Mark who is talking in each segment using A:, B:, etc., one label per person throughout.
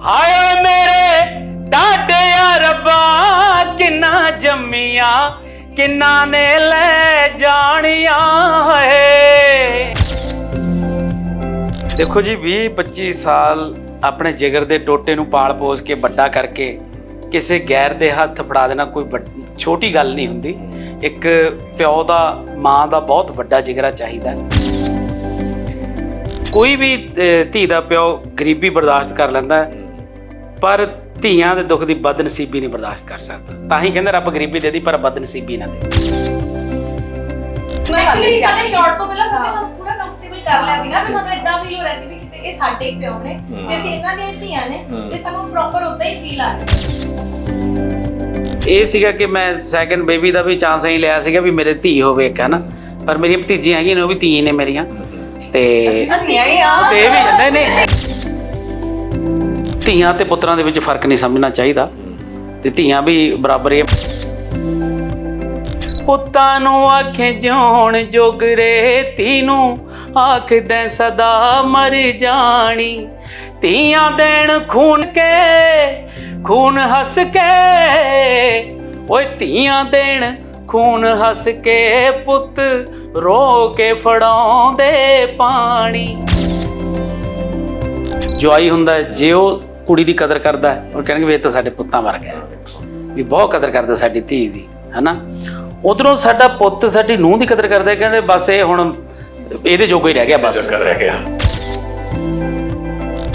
A: ਹਾਏ ਮੇਰੇ ਡਾਡਿਆ ਰੱਬਾ ਕਿੰਨਾ ਜੰਮੀਆਂ, ਕਿੰਨਾ ਨੇ ਲੈ ਜਾਣੀਆਂ ਹੈ ਦੇਖੋ ਜੀ 20 25 ਸਾਲ ਆਪਣੇ ਜਿਗਰ ਦੇ ਟੋਟੇ ਨੂੰ ਪਾਲ ਪੋਸ ਕੇ ਵੱਡਾ ਕਰਕੇ ਕਿਸੇ ਗੈਰ ਦੇ ਹੱਥ ਫੜਾ ਦੇਣਾ ਕੋਈ ਵੱਡ- ਛੋਟੀ ਗੱਲ ਨਹੀਂ ਹੁੰਦੀ। ਇੱਕ ਪਿਓ ਦਾ ਮਾਂ ਦਾ ਬਹੁਤ ਵੱਡਾ ਜਿਗਰਾ ਚਾਹੀਦਾ। ਕੋਈ ਵੀ ਧੀ ਦਾ ਪਿਓ ਗਰੀਬੀ ਬਰਦਾਸ਼ਤ ਕਰ ਲੈਂਦਾ ਪਰ ਧੀਆਂ ਦੇ ਦੁੱਖ ਦੀ ਬਦਨਸੀਬੀ ਨਹੀਂ ਬਰਦਾਸ਼ਤ ਕਰ ਸਕਦਾ। ਤਾਂ ਹੀ ਕਹਿੰਦੇ ਰੱਬ ਗਰੀਬੀ ਦੇ ਦੀ ਪਰ ਬਦਨਸੀਬੀ ਨਾ ਦੇ।
B: ਐਕਚੁਅਲੀ ਸਾਡੇ ਸ਼ਾਰਟ ਤੋਂ ਪਹਿਲਾਂ ਸਾਡੇ ਸਾਨੂੰ ਪੂਰਾ ਕੰਫਰਟੇਬਲ ਕਰ ਲਿਆ ਸੀ ਨਾ ਵੀ ਸਾਨੂੰ ਇਦਾਂ ਫੀਲ ਹੋ ਰਿਹਾ ਸੀ ਵੀ ਕਿਤੇ ਇਹ ਸਾਡੇ ਪਿਓ ਨੇ ਤੇ ਅਸੀਂ ਇਹਨਾਂ ਦੀਆਂ ਧੀਆਂ ਨੇ ਤੇ ਸਾਨੂੰ ਪ੍ਰੋਪਰ ਉਦਾਂ ਹੀ ਫੀਲ ਆ ਰਿਹਾ।
A: ਇਹ ਸੀਗਾ ਕਿ ਮੈਂ ਸੈਕੰਡ ਬੇਬੀ ਦਾ ਵੀ ਚਾਂਸ ਹੀ ਲਿਆ ਸੀਗਾ ਵੀ ਮੇਰੇ ਧੀ ਹੋਵੇ ਇੱਕ ਹਨਾ? ਪਰ ਮੇਰੀਆਂ ਭਤੀਜੀਆਂ ਹੈਗੀਆਂ ਨੇ ਉਹ ਵੀ ਧੀ ਨੇ ਮੇਰੀਆਂ। ਤੇ
B: ਅਸੀਂ ਆਏ ਆ।
A: ਤੇ ਵੀ ਨਹੀਂ ਨਹੀਂ। ਧੀਆਂ ਤੇ ਪੁੱਤਰਾਂ ਦੇ ਵਿੱਚ ਫ਼ਰਕ ਨਹੀਂ ਸਮਝਣਾ ਚਾਹੀਦਾ। ਤੇ ਧੀਆਂ ਵੀ ਬਰਾਬਰ ਹੀ। ਪੁੱਤਾਂ ਨੂੰ ਆਖੇ ਜਿਉਣ ਜੋਗਰੇ ਧੀ ਨੂੰ ਆਖਦੇ ਸਦਾ ਮਰ ਜਾਣੀ। ਧੀਆਂ ਦੇਣ ਖੂਨ ਕੇ ਖੂਨ ਹੱਸ ਕੇ ਓਏ ਧੀਆਂ ਦੇਣ ਖੂਨ ਹੱਸ ਕੇ ਪੁੱਤ ਰੋ ਕੇ ਫੜਾਉਂਦੇ ਪਾਣੀ। ਜਵਾਈ ਹੁੰਦਾ ਜੇ ਉਹ ਕੁੜੀ ਦੀ ਕਦਰ ਕਰਦਾ ਹੈ, ਉਹ ਕਹਿਣਗੇ ਵੀ ਇਹ ਤਾਂ ਸਾਡੇ ਪੁੱਤਾਂ ਵਰਗਾ ਹੈ। ਵੀ ਬਹੁਤ ਕਦਰ ਕਰਦਾ ਸਾਡੀ ਧੀ ਦੀ ਹਨਾ? ਉਧਰੋਂ ਸਾਡਾ ਪੁੱਤ ਸਾਡੀ ਨੂੰਹ ਦੀ ਕਦਰ ਕਰਦਾ ਕਹਿੰਦੇ ਬਸ ਇਹ ਹੁਣ ਇਹਦੇ ਜੋਗਾ ਹੀ ਰਹਿ ਗਿਆ ਬਸ।
C: ਰਹਿ ਗਿਆ।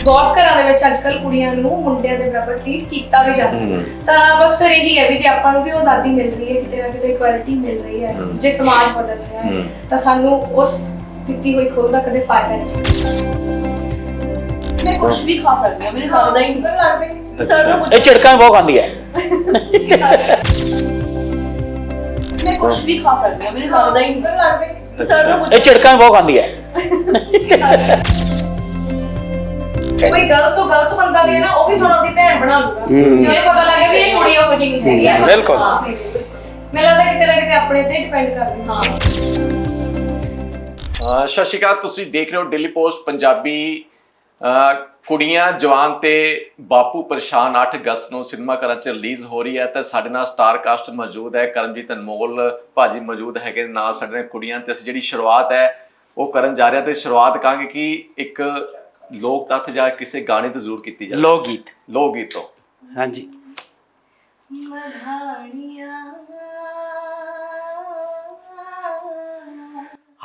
B: ਬਹੁਤ ਘਰਾਂ ਦੇ ਵਿੱਚ ਅੱਜਕੱਲ ਕੁੜੀਆਂ ਨੂੰ ਮੁੰਡਿਆਂ ਦੇ ਬਰਾਬਰ ਟ੍ਰੀਟ ਕੀਤਾ ਵੀ ਜਾਂਦਾ। ਤਾਂ ਬਸ ਫਿਰ ਇਹੀ ਹੈ ਵੀ ਜੇ ਆਪਾਂ ਨੂੰ ਵੀ ਆਜ਼ਾਦੀ ਮਿਲ ਰਹੀ ਹੈ ਕਿਤੇ ਨਾ ਕਿਤੇ ਇਕੁਐਲਿਟੀ ਮਿਲ ਰਹੀ ਹੈ। ਜੇ ਸਮਾਜ ਬਦਲ ਰਿਹਾ ਹੈ। ਤਾਂ ਸਾਨੂੰ ਉਸ ਦਿੱਤੀ ਹੋਈ ਖੁੱਲ੍ਹ ਦਾ ਕਦੇ ਫਾਇਦਾ ਨਹੀਂ।
D: ਮੈਂ ਕੁਝ ਵੀ ਖਾ ਸਕਦੀ ਹਾਂ ਮੈਨੂੰ ਲੱਗਦਾ ਹੀ ਨਹੀਂ।
B: ਲੱਗਦਾ ਹੀ ਨਹੀਂ
D: ਸਰ ਨੂੰ
A: ਇਹ ਝਿੜਕਾਂ ਬਹੁਤ ਖਾਂਦੀ ਹੈ।
D: ਮੈਂ ਕੁਝ ਵੀ ਖਾ ਸਕਦੀ ਹਾਂ ਮੈਨੂੰ ਲੱਗਦਾ ਹੀ ਨਹੀਂ।
B: ਲੱਗਦਾ ਹੀ ਨਹੀਂ।
D: ਸਰ ਨੂੰ
A: ਇਹ ਝਿੜਕਾਂ ਬਹੁਤ ਖਾਂਦੀ ਹੈ।
B: ਕੋਈ ਗਲਤ ਤੋਂ ਗਲਤ ਬੰਦਾ ਵੀ ਹੈ ਨਾ ਉਹ ਵੀ ਸਾਨੂੰ ਆਪਣੀ ਭੈਣ ਬਣਾ ਲੂਗਾ
A: ਹਮ।
B: ਜੇ ਉਹਨੂੰ ਪਤਾ ਲੱਗੇ ਵੀ ਇਹ ਕੁੜੀ ਉਹ ਜਿਹੀ ਨਹੀਂ ਹੈਗੀ ਹੈ
A: ਬਿਲਕੁਲ।
B: ਹਾਂ। ਮੈਨੂੰ ਲੱਗਦਾ ਕਿਤੇ ਨਾ ਕਿਤੇ ਆਪਣੇ ਤੇ ਡਿਪੈਂਡ ਕਰਦੀ ਹਾਂ
C: ਅਹ ਸਤਿ ਸ਼੍ਰੀ ਅਕਾਲ ਤੁਸੀਂ ਦੇਖ ਰਹੇ ਹੋ ਡੇਲੀ ਪੋਸਟ ਪੰਜਾਬੀ ਅਹ ਕੁੜੀਆਂ ਜਵਾਨ ਤੇ ਬਾਪੂ ਪਰੇਸ਼ਾਨ 8 ਅਗਸਤ ਨੂੰ ਸਿਨੇਮਾ ਘਰਾਂ 'ਚ ਰਿਲੀਜ਼ ਹੋ ਰਹੀ ਹੈ ਤੇ ਸਾਡੇ ਨਾਲ ਸਟਾਰ ਕਾਸਟ ਮੌਜੂਦ ਹੈ ਕਰਮਜੀਤ ਅਨਮੋਲ ਭਾਜੀ ਮੌਜੂਦ ਹੈਗੇ ਨੇ ਨਾਲ ਸਾਡੇ ਨਾਲ ਕੁੜੀਆਂ ਤੇ ਅਸੀਂ ਜਿਹੜੀ ਸ਼ੁਰੂਆਤ ਹੈ ਉਹ ਕਰਨ ਜਾ ਰਹੇ ਹਾਂ ਤੇ ਸ਼ੁਰੂਆਤ ਕਹਾਂਗੇ ਕਿ ਇੱਕ ਲੋਕ ਤੱਥ ਜਾਂ ਕਿਸੇ ਗਾਣੇ ਤੋਂ ਜ਼ਰੂਰ ਕੀਤੀ ਜਾਵੇ।
A: ਲੋਕ ਗੀਤ
C: ਲੋਕ ਗੀਤ ਤੋਂ।
A: ਹਾਂਜੀ।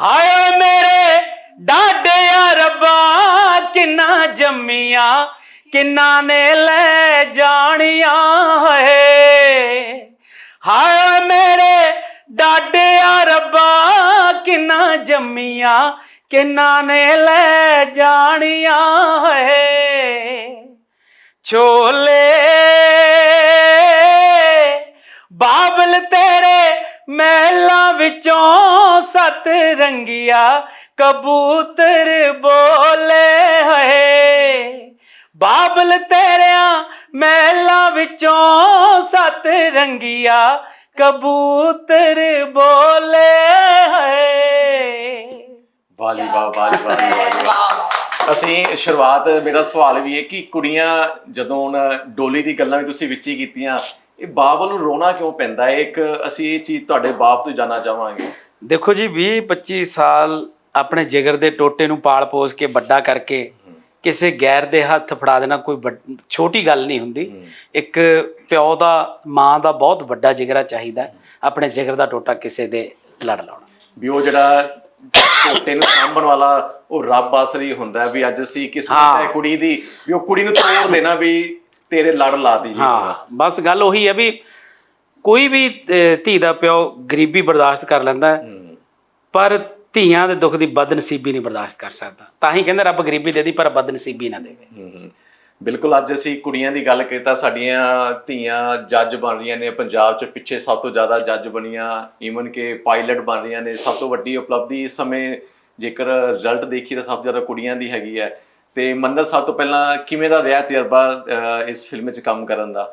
A: ਹਾਏ ਮੇਰੇ ਡਾਡਿਆ ਰੱਬਾ ਕਿੰਨਾ ਜੰਮੀਆਂ ਕਿੰਨਾ ਨੇ ਲੈ ਜਾਣੀਆਂ ਹੈ। ਹਾਏ ਮੇਰੇ ਡਾਡਿਆ ਰੱਬਾ ਕਿੰਨਾ ਜੰਮੀਆਂ ਕਿੰਨਾ ਨੇ ਲੈ ਜਾਣੀਆਂ ਹੈ ਛੋਲੇ, ਬਾਬਲ ਤੇਰੇ ਮਹਿਲਾਂ ਵਿੱਚੋਂ ਸਤ ਰੰਗੀਆ ਕਬੂਤਰ ਬੋਲੇ ਹੋਏ। ਬਾਬਲ ਤੇਰਿਆਂ ਮਹਿਲਾਂ ਵਿੱਚੋਂ ਸਤ ਰੰਗੀਆ ਕਬੂਤਰ ਬੋਲੇ ਹੋਏ।
C: ਵਾਲੀ ਵਾਹ ਵਾਲੀ ਵਾਹ ਵਾਹ ਅਸੀਂ ਸ਼ੁਰੂਆਤ ਮੇਰਾ ਸਵਾਲ ਵੀ ਹੈ ਕਿ ਕੁੜੀਆਂ ਜਦੋਂ ਹੁਣ ਡੋਲੀ ਦੀ ਗੱਲਾਂ ਵੀ ਤੁਸੀਂ ਵਿੱਚ ਹੀ ਕੀਤੀਆਂ ਇਹ ਬਾਪ ਨੂੰ ਰੋਣਾ ਕਿਉਂ ਪੈਂਦਾ? ਹੈ ਇੱਕ ਅਸੀਂ ਇਹ ਚੀਜ਼ ਤੁਹਾਡੇ ਬਾਪ ਤੋਂ ਜਾਨਣਾ ਚਾਹਾਂਗੇ।
A: ਦੇਖੋ ਜੀ 20 25 ਸਾਲ ਆਪਣੇ ਜਿਗਰ ਦੇ ਟੋਟੇ ਨੂੰ ਪਾਲ ਪੋਸ ਕੇ ਵੱਡਾ ਕਰਕੇ ਕਿਸੇ ਗੈਰ ਦੇ ਹੱਥ ਫੜਾ ਦੇਣਾ ਕੋਈ ਵੱਡ- ਛੋਟੀ ਗੱਲ ਨਹੀਂ ਹੁੰਦੀ। ਇੱਕ ਪਿਓ ਦਾ ਮਾਂ ਦਾ ਬਹੁਤ ਵੱਡਾ ਜਿਗਰਾ ਚਾਹੀਦਾ ਹੈ, ਆਪਣੇ ਜਿਗਰ ਦਾ ਟੋਟਾ ਕਿਸੇ ਦੇ ਲੜ ਲਾਉਣਾ।
C: ਵੀ ਉਹ ਜਿਹੜਾ ਟੋਟੇ ਨੂੰ ਸਾਂਭਣ ਵਾਲਾ ਉਹ ਰੱਬ ਆਸਰੀ ਹੁੰਦਾ ਵੀ ਅੱਜ ਅਸੀਂ ਕਿਸਮਤ
A: ਹਾਂ।
C: ਕੁੜੀ ਦੀ ਵੀ ਉਹ ਕੁੜੀ ਨੂੰ ਤੋੜ ਦੇਣਾ ਵੀ ਤੇਰੇ ਲੜ ਲਾ ਦੀ ਜੀ
A: ਹਾਂ ਬਸ ਗੱਲ ਉਹੀ ਹੈ ਵੀ ਕੋਈ ਵੀ ਧੀ ਦਾ ਪਿਓ ਗਰੀਬੀ ਬਰਦਾਸ਼ਤ ਕਰ ਲੈਂਦਾ ਪਰ ਧੀਆਂ ਦੇ ਦੁੱਖ ਦੀ ਬਦਨਸੀਬੀ ਨਹੀਂ ਬਰਦਾਸ਼ਤ ਕਰ ਸਕਦਾ। ਤਾਂ ਹੀ ਕਹਿੰਦੇ ਰੱਬ ਗਰੀਬੀ ਦੇ ਦੀ ਪਰ ਬਦਨਸੀਬੀ ਨਾ ਦੇਵੇ।
C: ਬਿਲਕੁਲ ਅੱਜ ਅਸੀਂ ਕੁੜੀਆਂ ਦੀ ਗੱਲ ਕਰੀਏ ਤਾਂ ਸਾਡੀਆਂ ਧੀਆਂ ਜੱਜ ਬਣ ਰਹੀਆਂ ਨੇ ਪੰਜਾਬ 'ਚ ਪਿੱਛੇ ਸਭ ਤੋਂ ਜ਼ਿਆਦਾ ਜੱਜ ਬਣੀਆਂ ਈਵਨ ਕਿ ਪਾਇਲਟ ਬਣ ਰਹੀਆਂ ਨੇ ਸਭ ਤੋਂ ਵੱਡੀ ਉਪਲਬਧੀ ਇਸ ਸਮੇਂ ਜੇਕਰ ਰਿਜ਼ਲਟ ਦੇਖੀ ਤਾਂ ਸਭ ਤੋਂ ਜ਼ਿਆਦਾ ਕੁੜੀਆਂ ਦੀ ਹੈਗੀ ਹੈ। ਤੇ ਮੰਦਰ ਸਭ ਤੋਂ ਪਹਿਲਾਂ ਕਿਵੇਂ ਦਾ ਰਿਹਾ ਤਜਰਬਾ ਇਸ ਫਿਲਮ 'ਚ ਕੰਮ ਕਰਨ ਦਾ?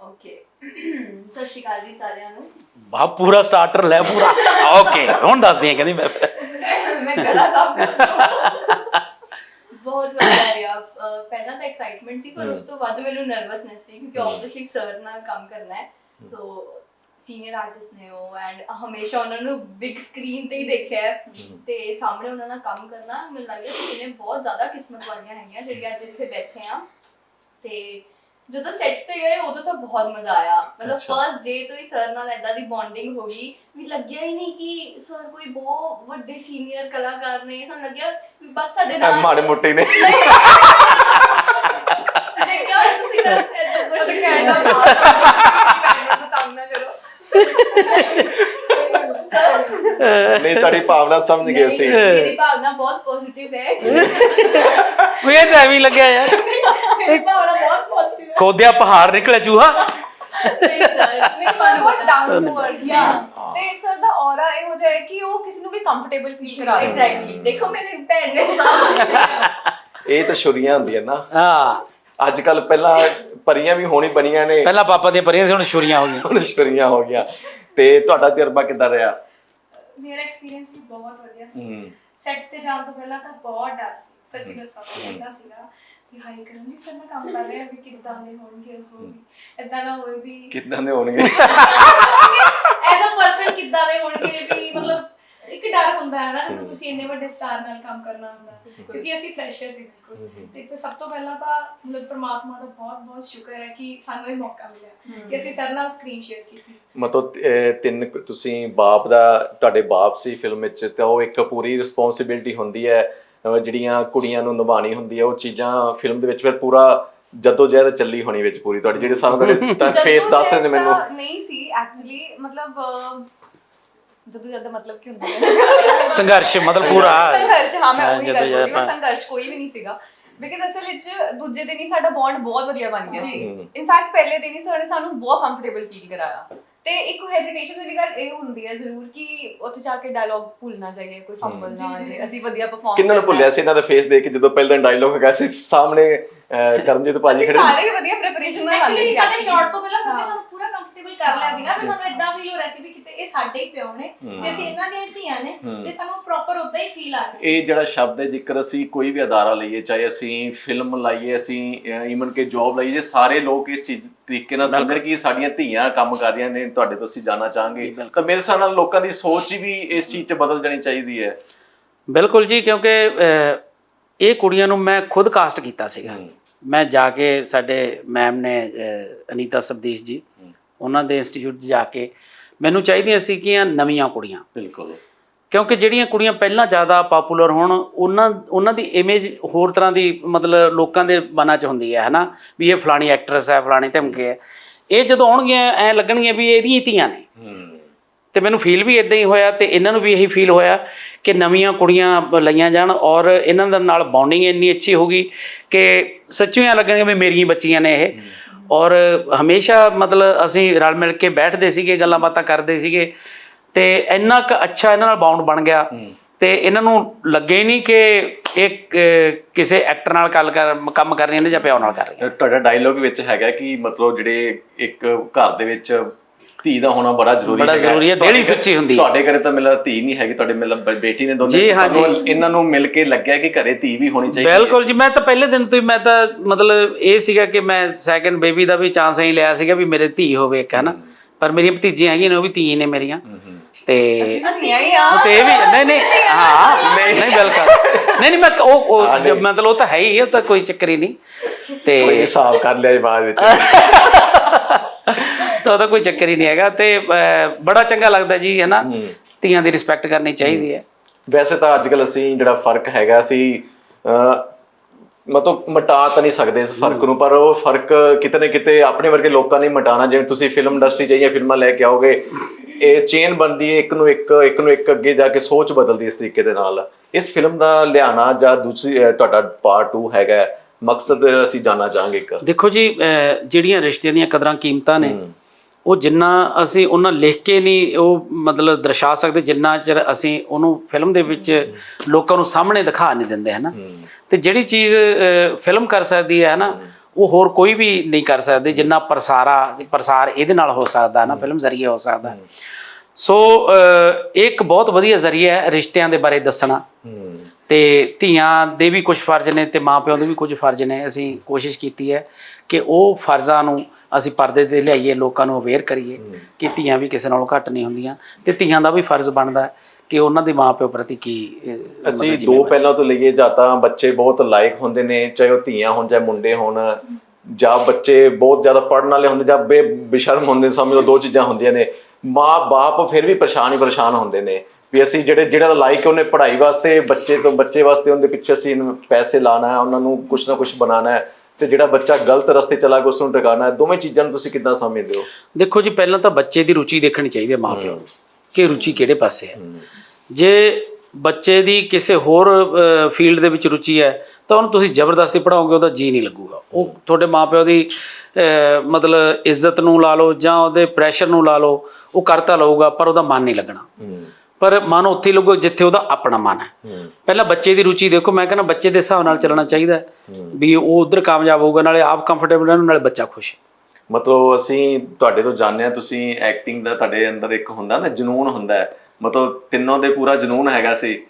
D: ਓਕੇ ਸਤਿ ਸ਼੍ਰੀ ਅਕਾਲ ਜੀ ਸਾਰਿਆਂ ਨੂੰ।
A: ਬਾ ਪੂਰਾ ਸਟਾਰਟਰ ਲੈ ਪੂਰਾ। ਓਕੇ ਹੁਣ ਦੱਸਦੀ ਆ ਕਹਿੰਦੀ ਮੈਂ
B: ਮੈਂ ਗਲਾ ਸਾਫ਼ ਕਰ ਬਹੁਤ ਵਧੀਆ ਰਿਹਾ। ਅਹ ਪਹਿਲਾਂ ਤਾਂ ਐਕਸਾਈਟਮੈਂਟ ਸੀ ਪਰ ਉਸ ਤੋਂ ਬਾਅਦ ਮੈਨੂੰ ਨਰਵਸਨੈਸ ਸੀ ਕਿਉਂਕਿ ਆਬਵੀਅਸਲੀ ਸਰ ਨਾਲ ਕੰਮ ਕਰਨਾ ਹੈ। ਸੋ ਸੀਨੀਅਰ ਆਰਟਿਸਟ ਨੇ ਉਹ ਐਂਡ ਹਮੇਸ਼ਾ ਉਹਨਾਂ ਨੂੰ ਬਿਗ ਸਕਰੀਨ ਤੇ ਹੀ ਦੇਖਿਆ ਹੈ। ਤੇ ਸਾਹਮਣੇ ਉਹਨਾਂ ਨਾਲ ਕੰਮ ਕਰਨਾ ਮੈਨੂੰ ਲੱਗਿਆ ਕਿ ਇਹਨੇ ਬਹੁਤ ਜ਼ਿਆਦਾ ਕਿਸਮਤ ਵਾਲੀਆਂ ਹੈਗੀਆਂ ਜਿਹੜੀਆਂ ਅੱਜ ਇੱਥੇ ਬੈਠੇ ਆ। ਤੇ ਜਦੋਂ ਸੈੱਟ ਤੇ ਗਏ ਉਦੋਂ ਤਾਂ ਬਹੁਤ ਮਜ਼ਾ ਆਇਆ। ਮਤਲਬ
C: ਅੱਛਾ।
B: ਫਰਸਟ ਡੇ ਤੋਂ ਹੀ ਸਰ ਨਾਲ ਏਦਾਂ ਦੀ ਬੌਂਡਿੰਗ ਹੋ ਗਈ ਵੀ ਲੱਗਿਆ ਹੀ ਨਹੀਂ ਕਿ ਸਰ ਕੋਈ ਬਹੁਤ ਵੱਡੇ ਸੀਨੀਅਰ ਕਲਾਕਾਰ ਨੇ ਸਾਨੂੰ ਲੱਗਿਆ ਵੀ ਬਸ ਸਾਡੇ ਨਾਲ
C: ਮਾੜੇ ਮੋਟੇ ਨੇ।
B: ਦੇਖਿਆ ਤੁਸੀਂ ਨਾ ਐਸਾ ਕੁਝ
D: ਸਾਹਮਣਾ ਕਰੋ
C: ਨਹੀਂ ਤੁਹਾਡੀ ਭਾਵਨਾ ਸਮਝ ਗਏ ਸੀ।
B: ਮੇਰੀ ਭਾਵਨਾ ਬਹੁਤ ਪੋਜ਼ਿਟਿਵ ਹੈ।
A: ਵੀ ਇਹ ਤਾਂ ਐਵੇਂ ਹੀ ਲੱਗਿਆ ਯਾਰ।
B: ਮੇਰੀ ਭਾਵਨਾ ਬਹੁਤ
A: ਖੋਦਿਆ ਪਹਾੜ ਨਿਕਲਿਆ ਚੂਹਾ।
B: ਨਹੀਂ ਸਰ
D: ਨਹੀਂ ਪਰ ਬਹੁਤ ਡਾਊਨ ਟੂ ਅਰਥ
B: Yeah.
D: ਤੇ ਸਰ ਦਾ ਔਰਾ ਇਹ ਹੋ ਜਾਏ ਕਿ ਉਹ ਕਿਸੇ ਨੂੰ ਵੀ ਕੰਫਰਟੇਬਲ ਫੀਲ ਕਰਾ ਦੇ
B: ਐਗਜ਼ੈਕਟਲੀ ਦੇਖੋ ਮੇਰੀ ਭੈਣ ਨੇ ਸਾਰਾ
C: ਇਹ ਤਾਂ ਛੁਰੀਆਂ ਹੁੰਦੀਆਂ ਨਾ।
A: ਹਾਂ।
C: ਅੱਜ ਕੱਲ ਪਹਿਲਾਂ ਪਰੀਆਂ ਵੀ ਹੋਣੀ ਬਣੀਆਂ ਨੇ।
A: ਪਹਿਲਾਂ ਪਾਪਾ ਦੀਆਂ ਪਰੀਆਂ ਸੀ ਹੁਣ ਛੁਰੀਆਂ ਹੋ ਗਈਆਂ।
C: ਹੁਣ ਛੁਰੀਆਂ ਹੋ ਗਿਆ ਤੇ ਤੁਹਾਡਾ ਤਜਰਬਾ ਕਿੱਦਾਂ ਰਿਹਾ?
E: ਮੇਰਾ ਐਕਸਪੀਰੀਅੰਸ ਵੀ ਬਹੁਤ ਵਧੀਆ ਸੀ।
C: ਹੂੰ।
E: ਸੈੱਟ ਤੇ ਜਾਣ ਤੋਂ ਪਹਿਲਾਂ ਤਾਂ ਬਹੁਤ ਡਰ ਸੀ। ਸੱਚੀ ਦੱਸਾਂ ਤਾਂ ਸੀਗਾ। ਕਿ ਹਾਈ ਕਰਨਗੀ ਸਰ ਮੈਂ ਕੰਮ ਕਰ ਰਿਹਾ ਵੀ ਕਿੱਦਾਂ ਦੇ ਹੋਣਗੇ ਉਹ ਏਦਾਂ ਨਾ ਹੋਵੇ ਵੀ
C: ਕਿੱਦਾਂ ਦੇ ਹੋਣਗੇ?
B: ਐਜ਼ ਅ ਪਰਸਨ ਕਿੱਦਾਂ ਦੇ ਹੋਣਗੇ ਵੀ ਮਤਲਬ ਇੱਕ ਡਰ ਹੁੰਦਾ ਹੈ ਨਾ ਜਦੋਂ ਤੁਸੀਂ ਇੰਨੇ ਵੱਡੇ ਸਟਾਰ ਨਾਲ ਕੰਮ ਕਰਨਾ ਹੁੰਦਾ ਕਿਉਂਕਿ ਅਸੀਂ ਫਰੈਸ਼ਰ ਸੀ ਬਿਲਕੁਲ। ਤੇ ਫਿਰ ਸਭ ਤੋਂ ਪਹਿਲਾਂ ਤਾਂ ਮਤਲਬ ਪ੍ਰਮਾਤਮਾ ਦਾ ਬਹੁਤ ਬਹੁਤ ਸ਼ੁਕਰ ਹੈ ਕਿ ਸਾਨੂੰ ਇਹ ਮੌਕਾ ਮਿਲਿਆ ਕਿ ਅਸੀਂ ਸਰ ਨਾਲ ਸਕਰੀਨ ਸ਼ੇਅਰ ਕੀਤੀ।
C: ਮਤਲਬ ਤਿੰਨ ਤੁਸੀਂ ਬਾਪ ਦਾ ਤੁਹਾਡੇ ਬਾਪ ਸੀ ਫਿਲਮ ਵਿੱਚ ਤੇ ਉਹ ਇੱਕ ਪੂਰੀ ਰਿਸਪੌਂਸਿਬਿਲਟੀ ਹੁੰਦੀ ਹੈ ਜਿਹੜੀਆਂ ਕੁੜੀਆਂ ਨੂੰ ਨਿਭਾਣੀ ਹੁੰਦੀ ਹੈ ਉਹ ਚੀਜ਼ਾਂ ਫਿਲਮ ਦੇ ਵਿੱਚ ਫਿਰ ਪੂਰਾ ਜਦੋਂ ਜਹਿਦ ਚੱਲੀ ਹੋਣੀ ਵਿੱਚ ਪੂਰੀ। ਤੁਹਾਡੀ ਜਿਹੜੇ ਸਾਨੂੰ ਤੁਹਾਡੇ ਫੇਸ ਦੱਸ ਰਹੇ ਨੇ ਮੈਨੂੰ।
D: ਨਹੀਂ ਸੀ ਐਕਚੁਅਲੀ ਮਤਲਬ ਜਦੋਂ ਜਦ ਮਤਲਬ ਕੀ ਹੁੰਦਾ ਹੈ?
A: ਸੰਘਰਸ਼ ਮਤਲਬ ਪੂਰਾ।
D: ਸੰਘਰਸ਼ ਹਾਂ ਮੈਂ ਉਹੀ ਗੱਲ
A: ਆਪਾਂ-
D: ਸੰਘਰਸ਼ ਕੋਈ ਵੀ ਨਹੀਂ ਸੀਗਾ। ਬਿਕਾਜ਼ ਅਸਲ ਵਿੱਚ ਦੂਜੇ ਦਿਨ ਹੀ ਸਾਡਾ ਬੌਂਡ ਬਹੁਤ ਵਧੀਆ ਬਣ ਗਿਆ। ਸੀ। ਇਨਫੈਕਟ ਪਹਿਲੇ ਦਿਨ ਹੀ ਸਾਡੇ ਸਾਨੂੰ ਬਹੁਤ ਕੰਫਰਟੇਬਲ ਫੀਲ ਕਰਾਇਆ। ਤੇ ਇੱਕ ਹੈਜ਼ਿਟੇਸ਼ਨ ਵਾਲੀ ਗੱਲ ਇਹ ਹੁੰਦੀ ਹੈ ਜ਼ਰੂਰ ਕਿ ਉੱਥੇ ਜਾ ਕੇ ਡਾਇਲੌਗ ਭੁੱਲ ਨਾ ਜਾਈਏ ਕੋਈ ਫੰਬਲ ਨਾ ਜਾਏ ਅਸੀਂ ਵਧੀਆ ਪਰਫਾਰਮ
C: ਕਿੰਨਾਂ ਨੂੰ ਭੁੱਲਿਆ ਸੀ ਇਹਨਾਂ ਦਾ ਫੇਸ ਦੇਖ ਕੇ ਜਦੋਂ ਪਹਿਲਾਂ ਡਾਇਲੋਗ ਹੈਗਾ ਸੀ ਸਾਹਮਣੇ ਕਰਮਜੀਤ ਭਾਜੀ ਖੜੇ ਨੇ।
D: ਸਾਰੇ ਵਧੀਆ ਪ੍ਰੈਪਰੇਸ਼ਨ ਨਾਲ ਸੀ
B: ਸਾਡੇ। ਸ਼ਾਰਟ ਤੋਂ ਪਹਿਲਾਂ। ਸਾਨੂੰ ਪੂਰਾ ਕੰਫਰਟੇਬਲ ਕਰ ਲਿਆ ਸੀਗਾ ਵੀ ਸਾਨੂੰ ਇਦਾਂ ਫੀਲ ਹੋ ਰਿਹਾ ਸੀ ਵੀ ਕਿਤੇ ਇਹ ਸਾਡੇ ਹੀ ਪਿਓ ਨੇ ਤੇ ਅਸੀਂ ਇਹਨਾਂ ਦੀਆਂ ਧੀਆਂ ਨੇ। ਤੇ ਸਾਨੂੰ ਪ੍ਰੋਪਰ ਉਦਾਂ ਹੀ ਫੀਲ ਆ ਰਿਹਾ ਸੀ।
C: ਇਹ ਜਿਹੜਾ ਸ਼ਬਦ ਹੈ ਜੇਕਰ ਅਸੀਂ ਕੋਈ ਵੀ ਅਦਾਰਾ ਲਈਏ ਚਾਹੇ ਅਸੀਂ ਫਿਲਮ ਲਾਈਏ ਅਸੀਂ ਈਵਨ ਕਿ ਜੌਬ ਲਈਏ ਜੇ ਸਾਰੇ ਲੋਕ ਇਸ ਚੀਜ਼ ਤਰੀਕੇ ਨਾਲ ਸਮਝਣ ਕਿ ਸਾਡੀਆਂ ਧੀਆਂ ਕੰਮ ਕਰ ਰਹੀਆਂ ਨੇ ਤੁਹਾਡੇ ਤੋਂ ਅਸੀਂ ਜਾਣਨਾ ਚਾਹਾਂਗੇ ਤਾਂ ਮੇਰੇ ਹਿਸਾਬ ਨਾਲ ਲੋਕਾਂ ਦੀ ਸੋਚ ਵੀ ਇਸ ਚੀਜ਼ 'ਚ ਬਦਲ ਜਾਣੀ ਚਾਹੀਦੀ ਹੈ।
A: ਬਿਲਕੁਲ ਜੀ ਕਿਉਂਕਿ ਇਹ ਕੁੜੀਆਂ ਨੂੰ ਮੈਂ ਖੁਦ ਕਾਸਟ ਕੀਤਾ ਸੀਗਾ। ਮੈਂ ਜਾ ਕੇ ਸਾਡੇ ਮੈਮ ਨੇ ਅਨੀਤਾ ਸਬਦੀਸ਼ ਜੀ ਉਹਨਾਂ ਦੇ ਇੰਸਟੀਚਿਊਟ ਜਾ ਕੇ ਮੈਨੂੰ ਚਾਹੀਦੀਆਂ ਸੀ ਕਿ ਨਵੀਆਂ ਕੁੜੀਆਂ।
C: ਬਿਲਕੁਲ।
A: ਕਿਉਂਕਿ ਜਿਹੜੀਆਂ ਕੁੜੀਆਂ ਪਹਿਲਾਂ ਜ਼ਿਆਦਾ ਪਪੂਲਰ ਹੋਣ ਉਹਨਾਂ ਉਹਨਾਂ ਦੀ ਇਮੇਜ ਹੋਰ ਤਰ੍ਹਾਂ ਦੀ ਮਤਲਬ ਲੋਕਾਂ ਦੇ ਮਨਾਂ 'ਚ ਹੁੰਦੀ ਹੈ ਹਨਾ? ਵੀ ਇਹ ਫਲਾਣੀ ਐਕਟਰੈਸ ਹੈ ਫਲਾਣੀ ਧਮਕੇ ਹੈ। ਇਹ ਜਦੋਂ ਆਉਣਗੀਆਂ ਐ ਲੱਗਣਗੀਆਂ ਵੀ ਇਹਦੀਆਂ ਹੀ ਧੀਆਂ ਨੇ।
C: ਹੂੰ।
A: ਤੇ ਮੈਨੂੰ ਫੀਲ ਵੀ ਇਦਾਂ ਹੀ ਹੋਇਆ ਤੇ ਇਹਨਾਂ ਨੂੰ ਵੀ ਇਹੀ ਫੀਲ ਹੋਇਆ ਕਿ ਨਵੀਆਂ ਕੁੜੀਆਂ ਲਈਆਂ ਜਾਣ ਔਰ ਇਹਨਾਂ ਦੇ ਨਾਲ ਬੌਂਡਿੰਗ ਇੰਨੀ ਅੱਛੀ ਹੋਗੀ ਕਿ ਸੱਚੀਆਂ ਲੱਗਣਗੇ ਵੀ ਮੇਰੀਆਂ ਹੀ ਬੱਚੀਆਂ ਨੇ ਇਹ। ਔਰ ਹਮੇਸ਼ਾ ਮਤਲਬ ਅਸੀਂ ਰਲ ਮਿਲ ਕੇ ਬੈਠਦੇ ਸੀਗੇ ਗੱਲਾਂ ਬਾਤਾਂ ਕਰਦੇ ਸੀਗੇ। ਤੇ ਇੰਨਾ ਕੁ ਅੱਛਾ ਇਹਨਾਂ ਨਾਲ ਬਾਉਂਡ ਬਣ ਗਿਆ। ਤੇ ਇਹਨਾਂ ਨੂੰ ਲੱਗੇ ਨਹੀਂ ਕਿ ਇਹ ਕਿਸੇ ਐਕਟਰ ਨਾਲ ਗੱਲ ਕਰ ਕੰਮ ਕਰ ਰਹੀਆਂ ਨੇ ਜਾਂ ਪਿਓ ਨਾਲ ਕਰ ਰਹੀਆਂ।
C: ਤੁਹਾਡਾ ਡਾਇਲੋਗ ਵਿੱਚ ਹੈਗਾ ਕਿ ਮਤਲਬ ਜਿਹੜੇ ਇੱਕ ਘਰ ਦੇ ਵਿੱਚ ਧੀ ਦਾ ਹੋਣਾ ਬੜਾ ਜ਼ਰੂਰੀ
A: ਬੜਾ
C: ਹੈਗਾ।
A: ਜ਼ਰੂਰੀ ਹੈ,
C: ਘਰ-
A: ਸੁੱਚੀ ਹੁੰਦੀ ਹੈ।
C: ਤੁਹਾਡੇ ਘਰੇ ਤਾਂ ਮਿਲਾ ਧੀ ਨਹੀਂ ਹੈਗੀ ਤੁਹਾਡੇ ਮਿਲਾ ਬੇਟੀ ਨੇ ਦੋਨੇ
A: ਜੀ, ਹਾਂ ਜੀ।
C: ਇਹਨਾਂ ਨੂੰ ਮਿਲ ਕੇ ਲੱਗਿਆ ਕਿ ਘਰੇ ਧੀ ਵੀ ਹੋਣੀ ਚਾਹੀਦੀ ਹੈ
A: ਬਿਲਕੁਲ ਜੀ ਮੈਂ ਤਾਂ ਪਹਿਲੇ ਦਿਨ ਤੋਂ ਹੀ ਮੈਂ ਤਾਂ ਮਤਲਬ ਇਹ ਸੀਗਾ ਕਿ ਮੈਂ ਸੈਕੰਡ ਬੇਬੀ ਦਾ ਵੀ ਚਾਂਸ ਹੀ ਲਿਆ ਸੀਗਾ ਵੀ ਮੇਰੇ ਧੀ ਹੋਵੇ ਇੱਕ ਹੈ ਨਾ ਪਰ ਮੇਰੀਆਂ ਭਤੀਜੀਆਂ ਹੈਗੀਆਂ ਨੇ ਉਹ ਵੀ ਧੀ ਨੇ ਮੇਰੀਆਂ ਤੇ
D: ਅਸੀਂ ਆਏ ਆ।
A: ਤੇ ਇਹ ਵੀ ਨਹੀਂ ਨਹੀਂ ਹਾਂ ਨਹੀਂ। ਨਹੀਂ ਬਿਲਕੁਲ ਨਹੀਂ ਨਹੀਂ ਮੈਂ ਉਹ ਉਹ
C: ਨਹੀਂ।
A: ਮਤਲਬ ਉਹ ਤਾਂ ਹੈ ਹੀ ਉਹ ਤਾਂ ਕੋਈ ਚੱਕਰ ਹੀ ਨਹੀਂ।
C: ਕੋਈ
A: ਤੇ
C: ਹਿਸਾਬ ਕਰ ਲਿਆ ਜੀ ਬਾਅਦ ਵਿੱਚ।
A: ਤਾਂ ਉਹਦਾ ਕੋਈ ਚੱਕਰ ਹੀ ਨਹੀਂ ਹੈਗਾ। ਤੇ ਬੜਾ ਚੰਗਾ ਲੱਗਦਾ ਜੀ ਹੈ। ਨਾ। ਧੀਆਂ ਦੀ ਰਿਸਪੈਕਟ ਕਰਨੀ ਚਾਹੀਦੀ ਹੈ।
C: ਵੈਸੇ ਤਾਂ ਅੱਜ ਕੱਲ ਅਸੀਂ ਜਿਹੜਾ ਫ਼ਰਕ ਹੈਗਾ ਸੀ ਅ ਮਤਲਬ ਮਟਾ ਤਾਂ ਨਹੀਂ ਸਕਦੇ ਇਸ ਫ਼ਰਕ ਨੂੰ ਪਰ ਉਹ ਫ਼ਰਕ ਕਿਤੇ ਨਾ ਕਿਤੇ ਆਪਣੇ ਵਰਗੇ ਲੋਕਾਂ ਨੇ ਮਟਾਣਾ ਜਿਵੇਂ ਤੁਸੀਂ ਫਿਲਮ ਇੰਡਸਟਰੀ ਚਾਹੀਏ ਫਿਲਮਾਂ ਲੈ ਕੇ ਆਓਗੇ ਇਹ ਚੇਨ ਬਣਦੀ ਹੈ ਇੱਕ ਨੂੰ ਇੱਕ ਇੱਕ ਨੂੰ ਇੱਕ ਅੱਗੇ ਜਾ ਕੇ ਸੋਚ ਬਦਲਦੀ ਇਸ ਤਰੀਕੇ ਦੇ ਨਾਲ। ਇਸ ਫਿਲਮ ਦਾ ਲਿਆਣਾ ਜਾਂ ਦੂਸਰੀ ਤੁਹਾਡਾ ਪਾਰਟ 2 ਹੈਗਾ ਮਕਸਦ ਅਸੀਂ ਜਾਨਣਾ ਚਾਹਾਂਗੇ ਇੱਕ।
A: ਦੇਖੋ ਜੀ ਜਿਹੜੀਆਂ ਰਿਸ਼ਤਿਆਂ ਦੀਆਂ ਕਦਰਾਂ ਕੀਮਤਾਂ ਨੇ ਉਹ ਜਿੰਨਾ ਅਸੀਂ ਉਹਨਾਂ ਲਿਖ ਕੇ ਨਹੀਂ ਉਹ ਮਤਲਬ ਦਰਸਾ ਸਕਦੇ ਜਿੰਨਾ ਚਿਰ ਅਸੀਂ ਉਹਨੂੰ ਫਿਲਮ ਦੇ ਵਿੱਚ ਲੋਕਾਂ ਨੂੰ ਸਾਹਮਣੇ ਦਿਖਾ ਨਹੀਂ ਦਿੰਦੇ ਹਨਾ? ਤੇ ਜਿਹੜੀ ਚੀਜ਼ ਫਿਲਮ ਕਰ ਸਕਦੀ ਹੈ ਨਾ ਉਹ ਹੋਰ ਕੋਈ ਵੀ ਨਹੀਂ ਕਰ ਸਕਦੇ, ਜਿੰਨਾ ਪ੍ਰਸਾਰਾ, ਪ੍ਰਸਾਰ ਇਹਦੇ ਨਾਲ ਹੋ ਸਕਦਾ ਨਾ ਫਿਲਮ ਜ਼ਰੀਏ ਹੋ ਸਕਦਾ। ਸੋ ਇਹ ਇੱਕ ਬਹੁਤ ਵਧੀਆ ਜ਼ਰੀਆ ਹੈ ਰਿਸ਼ਤਿਆਂ ਦੇ ਬਾਰੇ ਦੱਸਣਾ।
C: ਹੂੰ
A: ਤੇ ਧੀਆਂ ਦੇ ਵੀ ਕੁਝ ਫਰਜ਼ ਨੇ ਤੇ ਮਾਪਿਆਂ ਦੇ ਵੀ ਕੁਝ ਫਰਜ਼ ਨੇ, ਅਸੀਂ ਕੋਸ਼ਿਸ਼ ਕੀਤੀ ਹੈ ਕਿ ਉਹ ਫਰਜ਼ਾਂ ਨੂੰ ਅਸੀਂ ਪਰਦੇ ਤੇ ਲਿਆਈਏ, ਲੋਕਾਂ ਨੂੰ ਅਵੇਅਰ ਕਰੀਏ ਕਿ ਧੀਆਂ ਵੀ ਕਿਸੇ ਨਾਲੋਂ ਘੱਟ ਨਹੀਂ ਹੁੰਦੀਆਂ ਤੇ ਧੀਆਂ ਦਾ ਵੀ ਫਰਜ਼ ਬਣਦਾ ਹੈ। ਕਿ ਉਹਨਾਂ ਦੇ ਮਾਪਿਓ ਪ੍ਰਤੀ ਕੀ
C: ਅਸੀਂ ਦੋ ਪਹਿਲਾਂ ਤੋਂ ਲਈਏ ਜਾਂ ਤਾਂ ਬੱਚੇ ਬਹੁਤ ਲਾਇਕ ਹੁੰਦੇ ਨੇ ਚਾਹੇ ਉਹ ਧੀਆਂ ਹੋਣ ਚਾਹੇ ਮੁੰਡੇ ਹੋਣ ਜਾਂ ਬੱਚੇ ਬਹੁਤ ਜ਼ਿਆਦਾ ਪੜਨ ਵਾਲੇ ਹੁੰਦੇ ਜਾਂ ਬੇ ਬੇਸ਼ਰਮ ਹੁੰਦੇ ਸਮਝ ਲਓ ਦੋ ਚੀਜ਼ਾਂ ਹੁੰਦੀਆਂ ਨੇ। ਮਾਂ ਬਾਪ ਫਿਰ ਵੀ ਪਰੇਸ਼ਾਨ ਹੀ ਪਰੇਸ਼ਾਨ ਹੁੰਦੇ ਨੇ ਵੀ ਅਸੀਂ ਜਿਹੜੇ ਜਿਹੜਾ ਲਾਇਕ ਉਹਨੇ ਪੜ੍ਹਾਈ ਵਾਸਤੇ ਬੱਚੇ ਤੋਂ ਬੱਚੇ ਵਾਸਤੇ ਉਹਦੇ ਪਿੱਛੇ ਅਸੀਂ ਪੈਸੇ ਲਾਣਾ ਹੈ ਉਹਨਾਂ ਨੂੰ ਕੁਛ ਨਾ ਕੁਛ ਬਣਾਉਣਾ ਹੈ ਤੇ ਜਿਹੜਾ ਬੱਚਾ ਗਲਤ ਰਸਤੇ ਚਲਾ ਗਿਆ ਉਸ ਨੂੰ ਟਿਕਾਣਾ ਹੈ ਦੋਵੇਂ ਚੀਜ਼ਾਂ ਨੂੰ ਤੁਸੀਂ ਕਿੱਦਾਂ ਸਮਝਦੇ ਹੋ?
A: ਦੇਖੋ ਜੀ ਪਹਿਲਾਂ ਤਾਂ ਬੱਚੇ ਦੀ ਰੁਚੀ ਦੇਖਣੀ ਚਾਹੀਦੀ ਹੈ ਮਾਪਿਓ ਨੂੰ ਕਿ ਰੁਚੀ ਕਿਹੜੇ ਪਾਸੇ ਹੈ। ਜੇ ਬੱਚੇ ਦੀ ਕਿਸੇ ਹੋਰ ਫੀਲਡ ਦੇ ਵਿੱਚ ਰੁਚੀ ਹੈ ਤਾਂ ਉਹਨੂੰ ਤੁਸੀਂ ਜ਼ਬਰਦਸਤੀ ਪੜਾਓਗੇ ਉਹਦਾ ਜੀ ਨਹੀਂ ਲੱਗੂਗਾ। ਉਹ ਤੁਹਾਡੇ ਮਾਪਿਓ ਦੀ ਮਤਲਬ ਇੱਜ਼ਤ ਨੂੰ ਲਾ ਲਓ ਜਾਂ ਉਹਦੇ ਪ੍ਰੈਸ਼ਰ ਨੂੰ ਲਾ ਲਓ ਉਹ ਕਰਤਾ ਲਊਗਾ ਪਰ ਉਹਦਾ ਮਨ ਨਹੀਂ ਲੱਗਣਾ। ਪਰ ਮਨ ਉੱਥੇ ਲੱਗੂ ਜਿੱਥੇ ਉਹਦਾ ਆਪਣਾ ਮਨ ਹੈ। ਪਹਿਲਾਂ ਬੱਚੇ ਦੀ ਰੁਚੀ ਦੇਖੋ ਮੈਂ ਕਹਿੰਦਾ ਬੱਚੇ ਦੇ ਹਿਸਾਬ ਨਾਲ ਚੱਲਣਾ ਚਾਹੀਦਾ ਵੀ ਉਹ ਉਧਰ ਕਾਮਯਾਬ ਹੋਊਗਾ ਨਾਲੇ ਆਪ ਕੰਫਰਟੇਬਲ ਰਹਿਣ ਨਾਲੇ ਬੱਚਾ ਖੁਸ਼
C: ਮਤਲਬ ਅਸੀਂ ਤੁਹਾਡੇ ਤੋਂ ਜਾਣਦੇ ਹਾਂ ਤੁਸੀਂ ਐਕਟਿੰਗ ਦਾ ਤੁਹਾਡੇ ਅੰਦਰ ਇੱਕ ਹੁੰਦਾ ਨਾ ਜਨੂਨ ਹੁੰਦਾ ਹੈ। ਮਤਲਬ ਤਿੰਨੋਂ ਦੇ ਪੂਰਾ ਜਨੂਨ ਹੈਗਾ ਸੀ।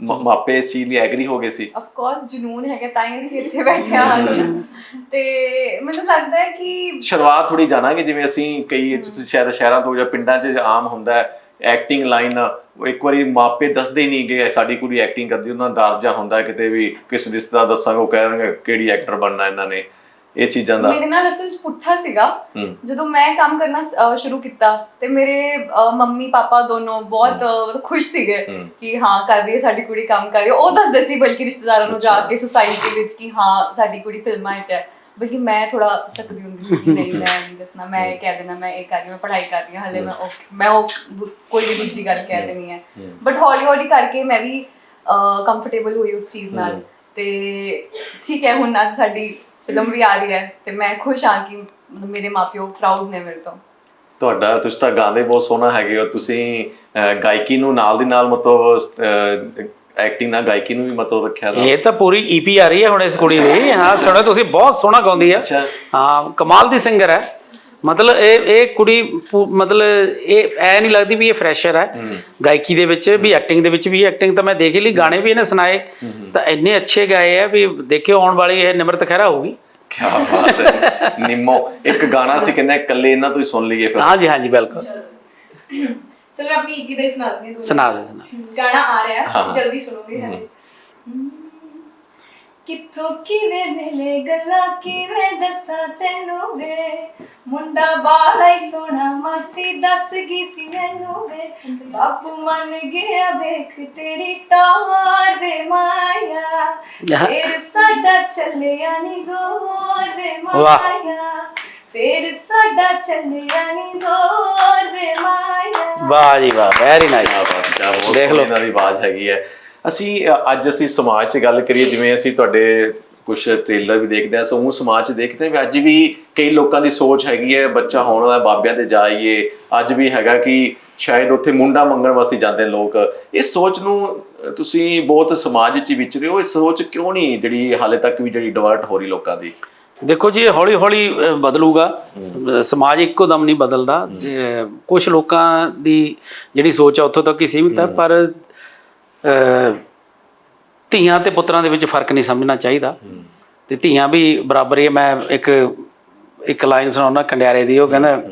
C: ਮਾਪੇ ਇਸ ਚੀਜ਼ ਲਈ ਐਗਰੀ ਹੋ ਗਏ ਸੀ।
D: ਆਫ ਕੋਰਸ ਜਨੂਨ ਹੈਗਾ ਤਾਂ ਹੀ ਅਸੀਂ ਇੱਥੇ ਬੈਠੇ ਹਾਂ ਅੱਜ। ਤੇ ਮੈਨੂੰ ਲੱਗਦਾ ਹੈ ਕਿ
C: ਸ਼ੁਰੂਆਤ ਥੋੜੀ ਜਾਣਾਂਗੇ ਜਿਵੇਂ ਅਸੀਂ ਕਈ ਤੁਸੀਂ ਸ਼ਹਿਰ ਸ਼ਹਿਰਾਂ ਤੋਂ ਜਾਂ ਪਿੰਡਾਂ 'ਚ ਆਮ ਹੁੰਦਾ ਹੈ ਐਕਟਿੰਗ ਲਾਈਨ ਉਹ ਇੱਕ ਵਾਰੀ ਮਾਪੇ ਦੱਸਦੇ ਨਹੀਂ ਕਿ ਸਾਡੀ ਕੁੜੀ ਐਕਟਿੰਗ ਕਰਦੀ ਉਹਨਾਂ ਦਾ ਡਰ ਜਾ ਹੁੰਦਾ ਕਿਤੇ ਵੀ ਕਿਸ ਰਿਸ਼ਤੇਦਾਰ ਦੱਸਾਂਗੇ ਉਹ ਕਹਿਣਗੇ ਕਿਹੜੀ ਐਕਟਰ ਬਣਨਾ ਇਹਨਾਂ ਨੇ। ਇਹ ਚੀਜ਼ਾਂ ਦਾ।
D: ਮੇਰੇ ਨਾਲ ਅਸਲ 'ਚ ਪੁੱਠਾ ਸੀਗਾ।
C: ਹੂੰ।
D: ਜਦੋਂ ਮੈਂ ਕੰਮ ਕਰਨਾ ਅਹ, ਸ਼ੁਰੂ ਕੀਤਾ ਤੇ ਮੇਰੇ ਅਹ, ਮੰਮੀ ਪਾਪਾ ਦੋਨੋਂ ਬਹੁਤ ਅਹ, ਮਤਲਬ ਖੁਸ਼ ਸੀਗੇ
C: ਹੂੰ।
D: ਕਿ ਹਾਂ ਕਰ ਰਹੀ ਹੈ ਸਾਡੀ ਕੁੜੀ ਕੰਮ ਕਰ ਰਹੀ ਹੈ। ਉਹ ਦੱਸਦੇ ਸੀ ਬਲਕਿ ਰਿਸ਼ਤੇਦਾਰਾਂ ਨੂੰ ਜਾ
C: ਅੱਛਾ।
D: ਕੇ ਸੁਸਾਇਟੀ ਵਿੱਚ ਕਿ ਹਾਂ ਸਾਡੀ ਕੁੜੀ ਫਿਲਮਾਂ 'ਚ ਹੈ। ਬਲਕਿ ਮੈਂ ਥੋੜਾ ਚੱਕਦੀ ਹੁੰਦੀ ਸੀ ਕਿ ਨਹੀਂ ਮੈਂ ਨਹੀਂ ਦੱਸਣਾ ਮੈਂ ਇਹ ਕਹਿ ਦੇਣਾ ਮੈਂ ਇਹ ਕਰ ਰਹੀ ਹਾਂ ਮੈਂ ਪੜ੍ਹਾਈ ਕਰ ਰਹੀ ਹਾਂ ਹਲੇ ਮੈਂ ਉਹ ਮੈਂ ਉਹ ਦੂ- ਕੋਈ ਵੀ ਦੂਜੀ ਗੱਲ ਕਹਿ ਦੇਣੀ ਹੈ। ਬਟ ਹੌਲੀ ਹੌਲੀ ਕਰਕੇ ਮੈਂ ਵੀ ਕੰਫਰਟੇਬਲ ਹੋਈ ਉਸ ਚੀਜ਼ ਨਾਲ। ਤੇ ਠੀਕ ਹੈ ਹੁਣ ਅੱਜ ਸਾਡੀ ਫਿਲਮ ਵੀ ਆ ਰਹੀ ਹੈ ਤੇ ਮੈਂ ਖੁਸ਼ ਹਾਂ ਕਿ ਮਤਲਬ ਮੇਰੇ ਮਾਪਿਓ ਪ੍ਰਾਊਡ ਨੇ ਮੇਰੇ ਤੋਂ।
C: ਤੁਹਾਡਾ ਤੁਸੀਂ ਤਾਂ ਗਾਉਂਦੇ ਬਹੁਤ ਸੋਹਣਾ ਹੈਗੇ ਹੋ। ਤੁਸੀਂ ਅਹ, ਗਾਇਕੀ ਨੂੰ ਨਾਲ ਦੀ ਨਾਲ ਮਤਲਬ ਐਕਟਿੰਗ ਨਾਲ ਗਾਇਕੀ ਨੂੰ ਵੀ ਮਤਲਬ ਰੱਖਿਆ ਦਾ
A: ਇਹ ਤਾਂ ਪੂਰੀ ਈਪੀ ਆ ਰਹੀ ਹੈ ਹੁਣ ਇਸ ਕੁੜੀ ਦੀ। ਹਾਂ ਸੁਣੋ ਤੁਸੀਂ ਬਹੁਤ ਸੋਹਣਾ ਗਾਉਂਦੀ ਹੈ।
C: ਅੱਛਾ।
A: ਹਾਂ ਕਮਾਲ ਦੀ ਸਿੰਗਰ ਹੈ। ਮਤਲਬ ਇਹ ਇਹ ਕੁੜੀ ਪੂ- ਮਤਲਬ ਇਹ ਐ ਨਹੀਂ ਲੱਗਦੀ ਵੀ ਇਹ ਫਰੈਸ਼ਰ ਹੈ ਗਾਇਕੀ ਦੇ ਵਿੱਚ ਵੀ ਐਕਟਿੰਗ ਦੇ ਵਿੱਚ ਵੀ ਐਕਟਿੰਗ ਤਾਂ ਮੈਂ ਦੇਖ ਹੀ ਲਈ ਗਾਣੇ ਵੀ ਇਹਨੇ ਸੁਣਾਏ। ਤਾਂ ਇੰਨੇ ਅੱਛੇ ਗਾਏ ਆ ਵੀ ਦੇਖਿਓ ਆਉਣ ਵਾਲੀ ਇਹ ਨਿਮਰਤ ਖਹਿਰਾ ਹੋਊਗੀ।
C: ਕੀ ਬਾਤ ਹੈ ਨਿੰਮੋ ਇੱਕ ਗਾਣਾ ਸੀ ਕਹਿੰਦਾ ਇਕੱਲੇ ਇਹਨਾਂ ਤੋਂ ਹੀ ਸੁਣ ਲਈਏ ਫਿਰ।
A: ਹਾਂਜੀ ਹਾਂਜੀ ਬਿਲਕੁਲ।
E: ਚਲੋ ਮੈਂ ਆਪਣੀ ਇੱਕ ਦਾ ਹੀ ਸੁਣਾ ਦਿੰਦੀ ਹਾਂ
A: ਸੁਣਾ ਦੇ ਸੁਣਾ
E: ਗਾਣਾ ਆ ਰਿਹਾ ਹੈ
C: ਹਾਂ।
E: ਤੁਸੀਂ ਜਲਦੀ ਸੁਣੋਗੇ ਹਲੇ ਕਿੱਥੋਂ ਕਿਵੇਂ ਮਿਲੇ ਗੱਲਾਂ ਕਿਵੇਂ ਦੱਸਾਂ ਤੈਨੂੰ ਵੇ? ਮੁੰਡਾ ਬਾਲਾ ਹੀ ਸੋਹਣਾ ਮਾਸੀ ਦੱਸ ਗਈ ਸੀ ਮੈਨੂੰ ਵੇ। ਬਾਪੂ ਮੰਨ ਗਿਆ ਵੇਖ ਤੇਰੀ ਟਾਰ ਵੇ ਮਾਇਆ। ਫੇਰ ਸਾਡਾ ਚੱਲਿਆ ਨੀ ਜ਼ੋਰ ਵੇ। ਮਾਇਆ। ਫੇਰ ਸਾਡਾ ਚੱਲਿਆ ਨੀ ਜ਼ੋਰ ਵੇ ਮਾਇਆ।
A: ਵਾਹ ਜੀ ਵਾਹ ਵੈਰੀ ਨਾਈਸ ਦੇਖ ਲਓ।
C: ਇਹਨਾਂ ਦੀ ਆਵਾਜ਼ ਹੈਗੀ ਹੈ। ਅਸੀਂ ਅੱਜ ਅਸੀਂ ਸਮਾਜ 'ਚ ਗੱਲ ਕਰੀਏ ਜਿਵੇਂ ਅਸੀਂ ਤੁਹਾਡੇ ਕੁਝ ਟ੍ਰੇਲਰ ਵੀ ਦੇਖਦੇ ਆ ਸੋ ਉਹ ਸਮਾਜ 'ਚ ਦੇਖਦੇ ਹਾਂ ਵੀ ਅੱਜ ਵੀ ਕਈ ਲੋਕਾਂ ਦੀ ਸੋਚ ਹੈਗੀ ਹੈ ਬੱਚਾ ਹੋਣ ਵਾਲਾ ਬਾਬਿਆਂ ਤੇ ਜਾਈਏ ਅੱਜ ਵੀ ਹੈਗਾ ਕਿ ਸ਼ਾਇਦ ਉੱਥੇ ਮੁੰਡਾ ਮੰਗਣ ਵਾਸਤੇ ਜਾਂਦੇ ਨੇ ਲੋਕ। ਇਸ ਸੋਚ ਨੂੰ ਤੁਸੀਂ ਬਹੁਤ ਸਮਾਜ 'ਚ ਵਿਚਰੇ ਹੋ ਇਹ ਸੋਚ ਕਿਉਂ ਨਹੀਂ ਜਿਹੜੀ ਹਾਲੇ ਤੱਕ ਵੀ ਜਿਹੜੀ ਡਿਵਰਟ ਹੋ ਰਹੀ ਲੋਕਾਂ ਦੀ?
A: ਦੇਖੋ ਜੀ ਹੌਲੀ ਹੌਲੀ ਬਦਲੂਗਾ। ਸਮਾਜ ਇੱਕੋ ਦਮ ਨਹੀਂ ਬਦਲਦਾ। ਕੁਝ ਲੋਕਾਂ ਦੀ ਜਿਹੜੀ ਸੋਚ ਆ ਉੱਥੋਂ ਤੱਕ ਹੀ ਸੀਮਿਤ ਹੈ। ਪਰ ਧੀਆਂ ਤੇ ਪੁੱਤਰਾਂ ਦੇ ਵਿੱਚ ਫ਼ਰਕ ਨਹੀਂ ਸਮਝਣਾ ਚਾਹੀਦਾ। ਤੇ ਧੀਆਂ ਵੀ ਬਰਾਬਰ ਹੀ ਮੈਂ ਇੱਕ ਇੱਕ ਲਾਈਨ ਸੁਣਾਉਣਾ ਕੰਡਿਆਰੇ ਦੀ, ਉਹ ਕਹਿੰਦਾ,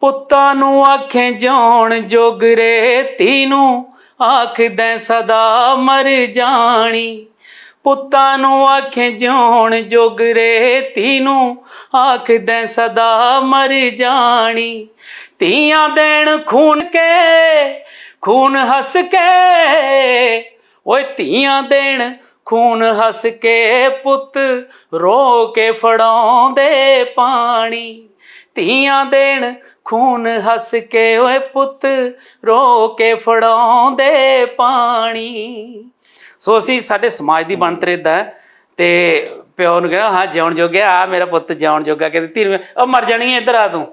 A: ਪੁੱਤਾਂ ਨੂੰ ਆਖੇ ਜਾਣ ਜੋਗਰੇ ਧੀ ਨੂੰ ਆਖਦੈ ਸਦਾ ਮਰ ਜਾਣੀ। ਪੁੱਤਾਂ ਨੂੰ ਆਖੇ ਜਾਣ ਜੋਗਰੇ ਧੀ ਨੂੰ ਆਖਦੈ ਸਦਾ ਮਰ ਜਾਣੀ। ਧੀਆਂ ਦੇਣ ਖੂਨ ਕੇ, ਖੂਨ ਹੱਸ ਕੇ। ਓਏ ਧੀਆਂ ਦੇਣ, ਖੂਨ ਹੱਸ ਕੇ ਪੁੱਤ ਰੋ ਕੇ ਫੜਾਉਂਦੇ ਪਾਣੀ। ਧੀਆਂ ਦੇਣ, ਖੂਨ ਹੱਸ ਕੇ ਓਏ ਪੁੱਤ ਰੋ ਕੇ ਫੜਾਉਂਦੇ ਪਾਣੀ। ਸੋ ਅਸੀਂ ਸਾਡੇ ਸਮਾਜ ਦੀ ਬਣਤਰ ਏਦਾਂ ਤੇ ਪਿਓ ਨੂੰ ਕਹਿੰਦਾ, ਹਾਂ, ਜਿਉਣ ਜੋਗਿਆ ਆ, ਮੇਰਾ ਪੁੱਤ ਜਿਉਣ ਜੋਗਾ। ਕਹਿੰਦੇ ਧੀ ਨੂੰ ਉਹ ਮਰ ਜਾਣੀ ਇੱਧਰ ਆ ਤੂੰ।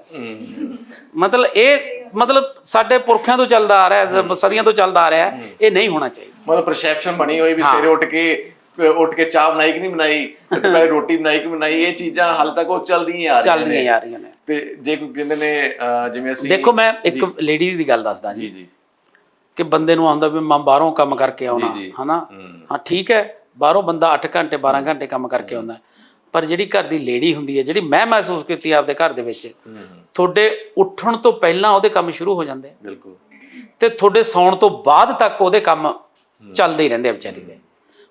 A: ਮਤਲਬ ਇਹ ਮਤਲਬ ਸਾਡੇ ਪੁਰਖਿਆਂ ਤੋਂ ਚੱਲਦਾ ਆ ਰਿਹਾ ਹੈ ਸਦੀਆਂ ਤੋਂ ਚੱਲਦਾ ਆ ਰਿਹਾ ਹੈ। ਇਹ ਨਹੀਂ ਹੋਣਾ ਚਾਹੀਦਾ।
C: ਮਤਲਬ ਪਰਸੈਪਸ਼ਨ ਬਣੀ ਹੋਈ ਵੀ। ਸਵੇਰੇ ਉੱਠ ਕੇ ਉੱਠ ਕੇ ਚਾਹ ਬਣਾਈ ਕਿ ਨਹੀਂ ਬਣਾਈ ਦੁਪਹਿਰੇ ਰੋਟੀ ਬਣਾਈ ਕਿ ਨਹੀਂ ਬਣਾਈ ਇਹ ਚੀਜ਼ਾਂ ਹਾਲੇ ਤੱਕ ਉਹ ਚੱਲਦੀਆਂ ਆ ਰਹੀਆਂ
A: ਚੱਲਦੀਆਂ
C: ਨੇ
A: ਆ ਰਹੀਆਂ ਨੇ।
C: ਤੇ ਜੇ ਕੋਈ ਕਹਿੰਦੇ ਨੇ ਜਿਵੇਂ ਅਸੀਂ
A: ਦੇਖੋ ਮੈਂ ਇੱਕ ਲੇਡੀਜ਼ ਦੀ ਗੱਲ ਦੱਸਦਾ
C: ਜੀ।
A: ਜੀ ਕਿ ਬੰਦੇ ਨੂੰ ਆਉਂਦਾ ਵੀ ਮੈਂ ਬਾਹਰੋਂ ਕੰਮ ਕਰਕੇ ਆਉਣਾ। ਹਨਾ?
C: ਹੂੰ।
A: ਠੀਕ ਹੈ ਬਾਹਰੋਂ ਬੰਦਾ 8 ਘੰਟੇ 12 ਘੰਟੇ ਕੰਮ ਕਰਕੇ ਆਉਂਦਾ। ਪਰ ਜਿਹੜੀ ਘਰ ਦੀ ਲੇਡੀ ਹੁੰਦੀ ਹੈ ਜਿਹੜੀ ਮੈਂ ਮਹਿਸੂਸ ਕੀਤੀ ਆਪਦੇ ਘਰ ਦੇ ਵਿੱਚ ਤੁਹਾਡੇ ਉੱਠਣ ਤੋਂ ਪਹਿਲਾਂ ਉਹਦੇ ਕੰਮ ਸ਼ੁਰੂ ਹੋ ਜਾਂਦੇ ਆ।
C: ਬਿਲਕੁਲ।
A: ਤੇ ਤੁਹਾਡੇ ਸੌਣ ਤੋਂ ਬਾਅਦ ਤੱਕ ਉਹਦੇ ਕੰਮ ਚੱਲਦੇ ਹੀ ਰਹਿੰਦੇ ਆ ਵਿਚਾਰੀ ਦੇ।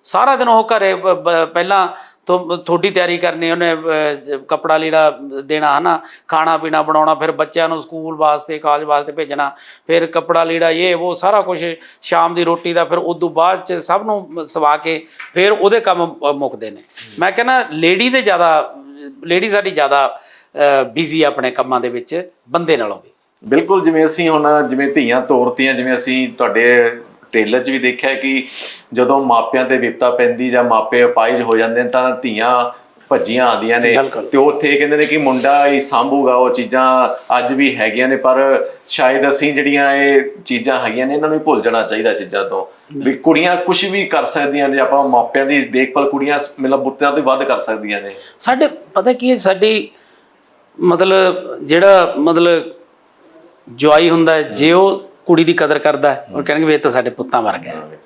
A: ਸਾਰਾ ਦਿਨ ਉਹ ਘਰੇ ਪਹਿਲਾਂ ਤੋਂ ਤੁਹਾਡੀ ਤਿਆਰੀ ਕਰਨੀ ਉਹਨੇ ਕੱਪੜਾ ਲੀੜਾ ਦੇਣਾ ਹਨਾ? ਖਾਣਾ ਪੀਣਾ ਬਣਾਉਣਾ ਫਿਰ ਬੱਚਿਆਂ ਨੂੰ ਸਕੂਲ ਵਾਸਤੇ ਕਾਲਜ ਵਾਸਤੇ ਭੇਜਣਾ ਫਿਰ ਕੱਪੜਾ ਲੀੜਾ ਇਹ ਉਹ ਸਾਰਾ ਕੁਝ ਸ਼ਾਮ ਦੀ ਰੋਟੀ ਦਾ ਫਿਰ ਉਦੋਂ ਬਾਅਦ ਚ ਸਭ ਨੂੰ ਸਵਾ ਕੇ ਫਿਰ ਉਹਦੇ ਕੰਮ ਮੁੱਕਦੇ ਨੇ। ਮੈਂ ਕਹਿੰਦਾ ਲੇਡੀ ਦੇ ਜ਼ਿਆਦਾ ਲੇਡੀ ਸਾਡੀ ਜ਼ਿਆਦਾ ਬਿਜ਼ੀ ਆਪਣੇ ਕੰਮਾਂ ਦੇ ਵਿੱਚ ਬੰਦੇ ਨਾਲੋਂ ਵੀ।
C: ਬਿਲਕੁਲ ਜਿਵੇਂ ਅਸੀਂ ਹੁਣ ਜਿਵੇਂ ਧੀਆਂ ਤੋਰਤੀਆਂ ਜਿਵੇਂ ਅਸੀਂ ਤੁਹਾਡੇ ਟ੍ਰੇਲਰ 'ਚ ਵੀ ਦੇਖਿਆ ਕਿ ਜਦੋਂ ਮਾਪਿਆਂ ਤੇ ਵਿਪਤਾ ਪੈਂਦੀ ਜਾਂ ਮਾਪੇ ਅਪਾਇਜ ਹੋ ਜਾਂਦੇ ਤਾਂ ਧੀਆਂ ਭੱਜੀਆਂ ਆਉਂਦੀਆਂ ਨੇ। ਤੇ ਉੱਥੇ ਕਹਿੰਦੇ ਨੇ ਕਿ ਮੁੰਡਾ ਹੀ ਸੰਭੂਗਾ ਉਹ ਚੀਜ਼ਾਂ ਅੱਜ ਵੀ ਹੈਗੀਆਂ ਨੇ ਪਰ ਸ਼ਾਇਦ ਅਸੀਂ ਜਿਹੜੀਆਂ ਇਹ ਚੀਜ਼ਾਂ ਹੈਗੀਆਂ ਨੇ ਇਹਨਾਂ ਨੂੰ ਭੁੱਲ ਜਾਣਾ ਚਾਹੀਦਾ ਚੀਜ਼ਾਂ ਤੋਂ। ਵੀ ਕੁੜੀਆਂ ਕੁਝ ਵੀ ਕਰ ਸਕਦੀਆਂ ਨੇ ਆਪਾਂ ਮਾਪਿਆਂ ਦੀ ਦੇਖਭਾਲ ਕੁੜੀਆਂ ਮਤਲਬ ਬੁੱਤਿਆਂ ਤੋਂ ਵੱਧ ਕਰ ਸਕਦੀਆਂ ਨੇ।
A: ਸਾਡੇ ਪਤਾ ਕੀ ਹੈ ਸਾਡੀ ਮਤਲਬ ਜਿਹੜਾ ਮਤਲਬ ਜਵਾਈ ਹੁੰਦਾ ਹੈ ਜੇ ਉਹ ਕੁੜੀ ਦੀ ਕਦਰ ਕਰਦਾ ਹੈ ਉਹ ਕਹਿਣਗੇ ਵੀ ਇਹ ਤਾਂ ਸਾਡੇ ਪੁੱਤਾਂ ਵਰਗਾ ਹੈ।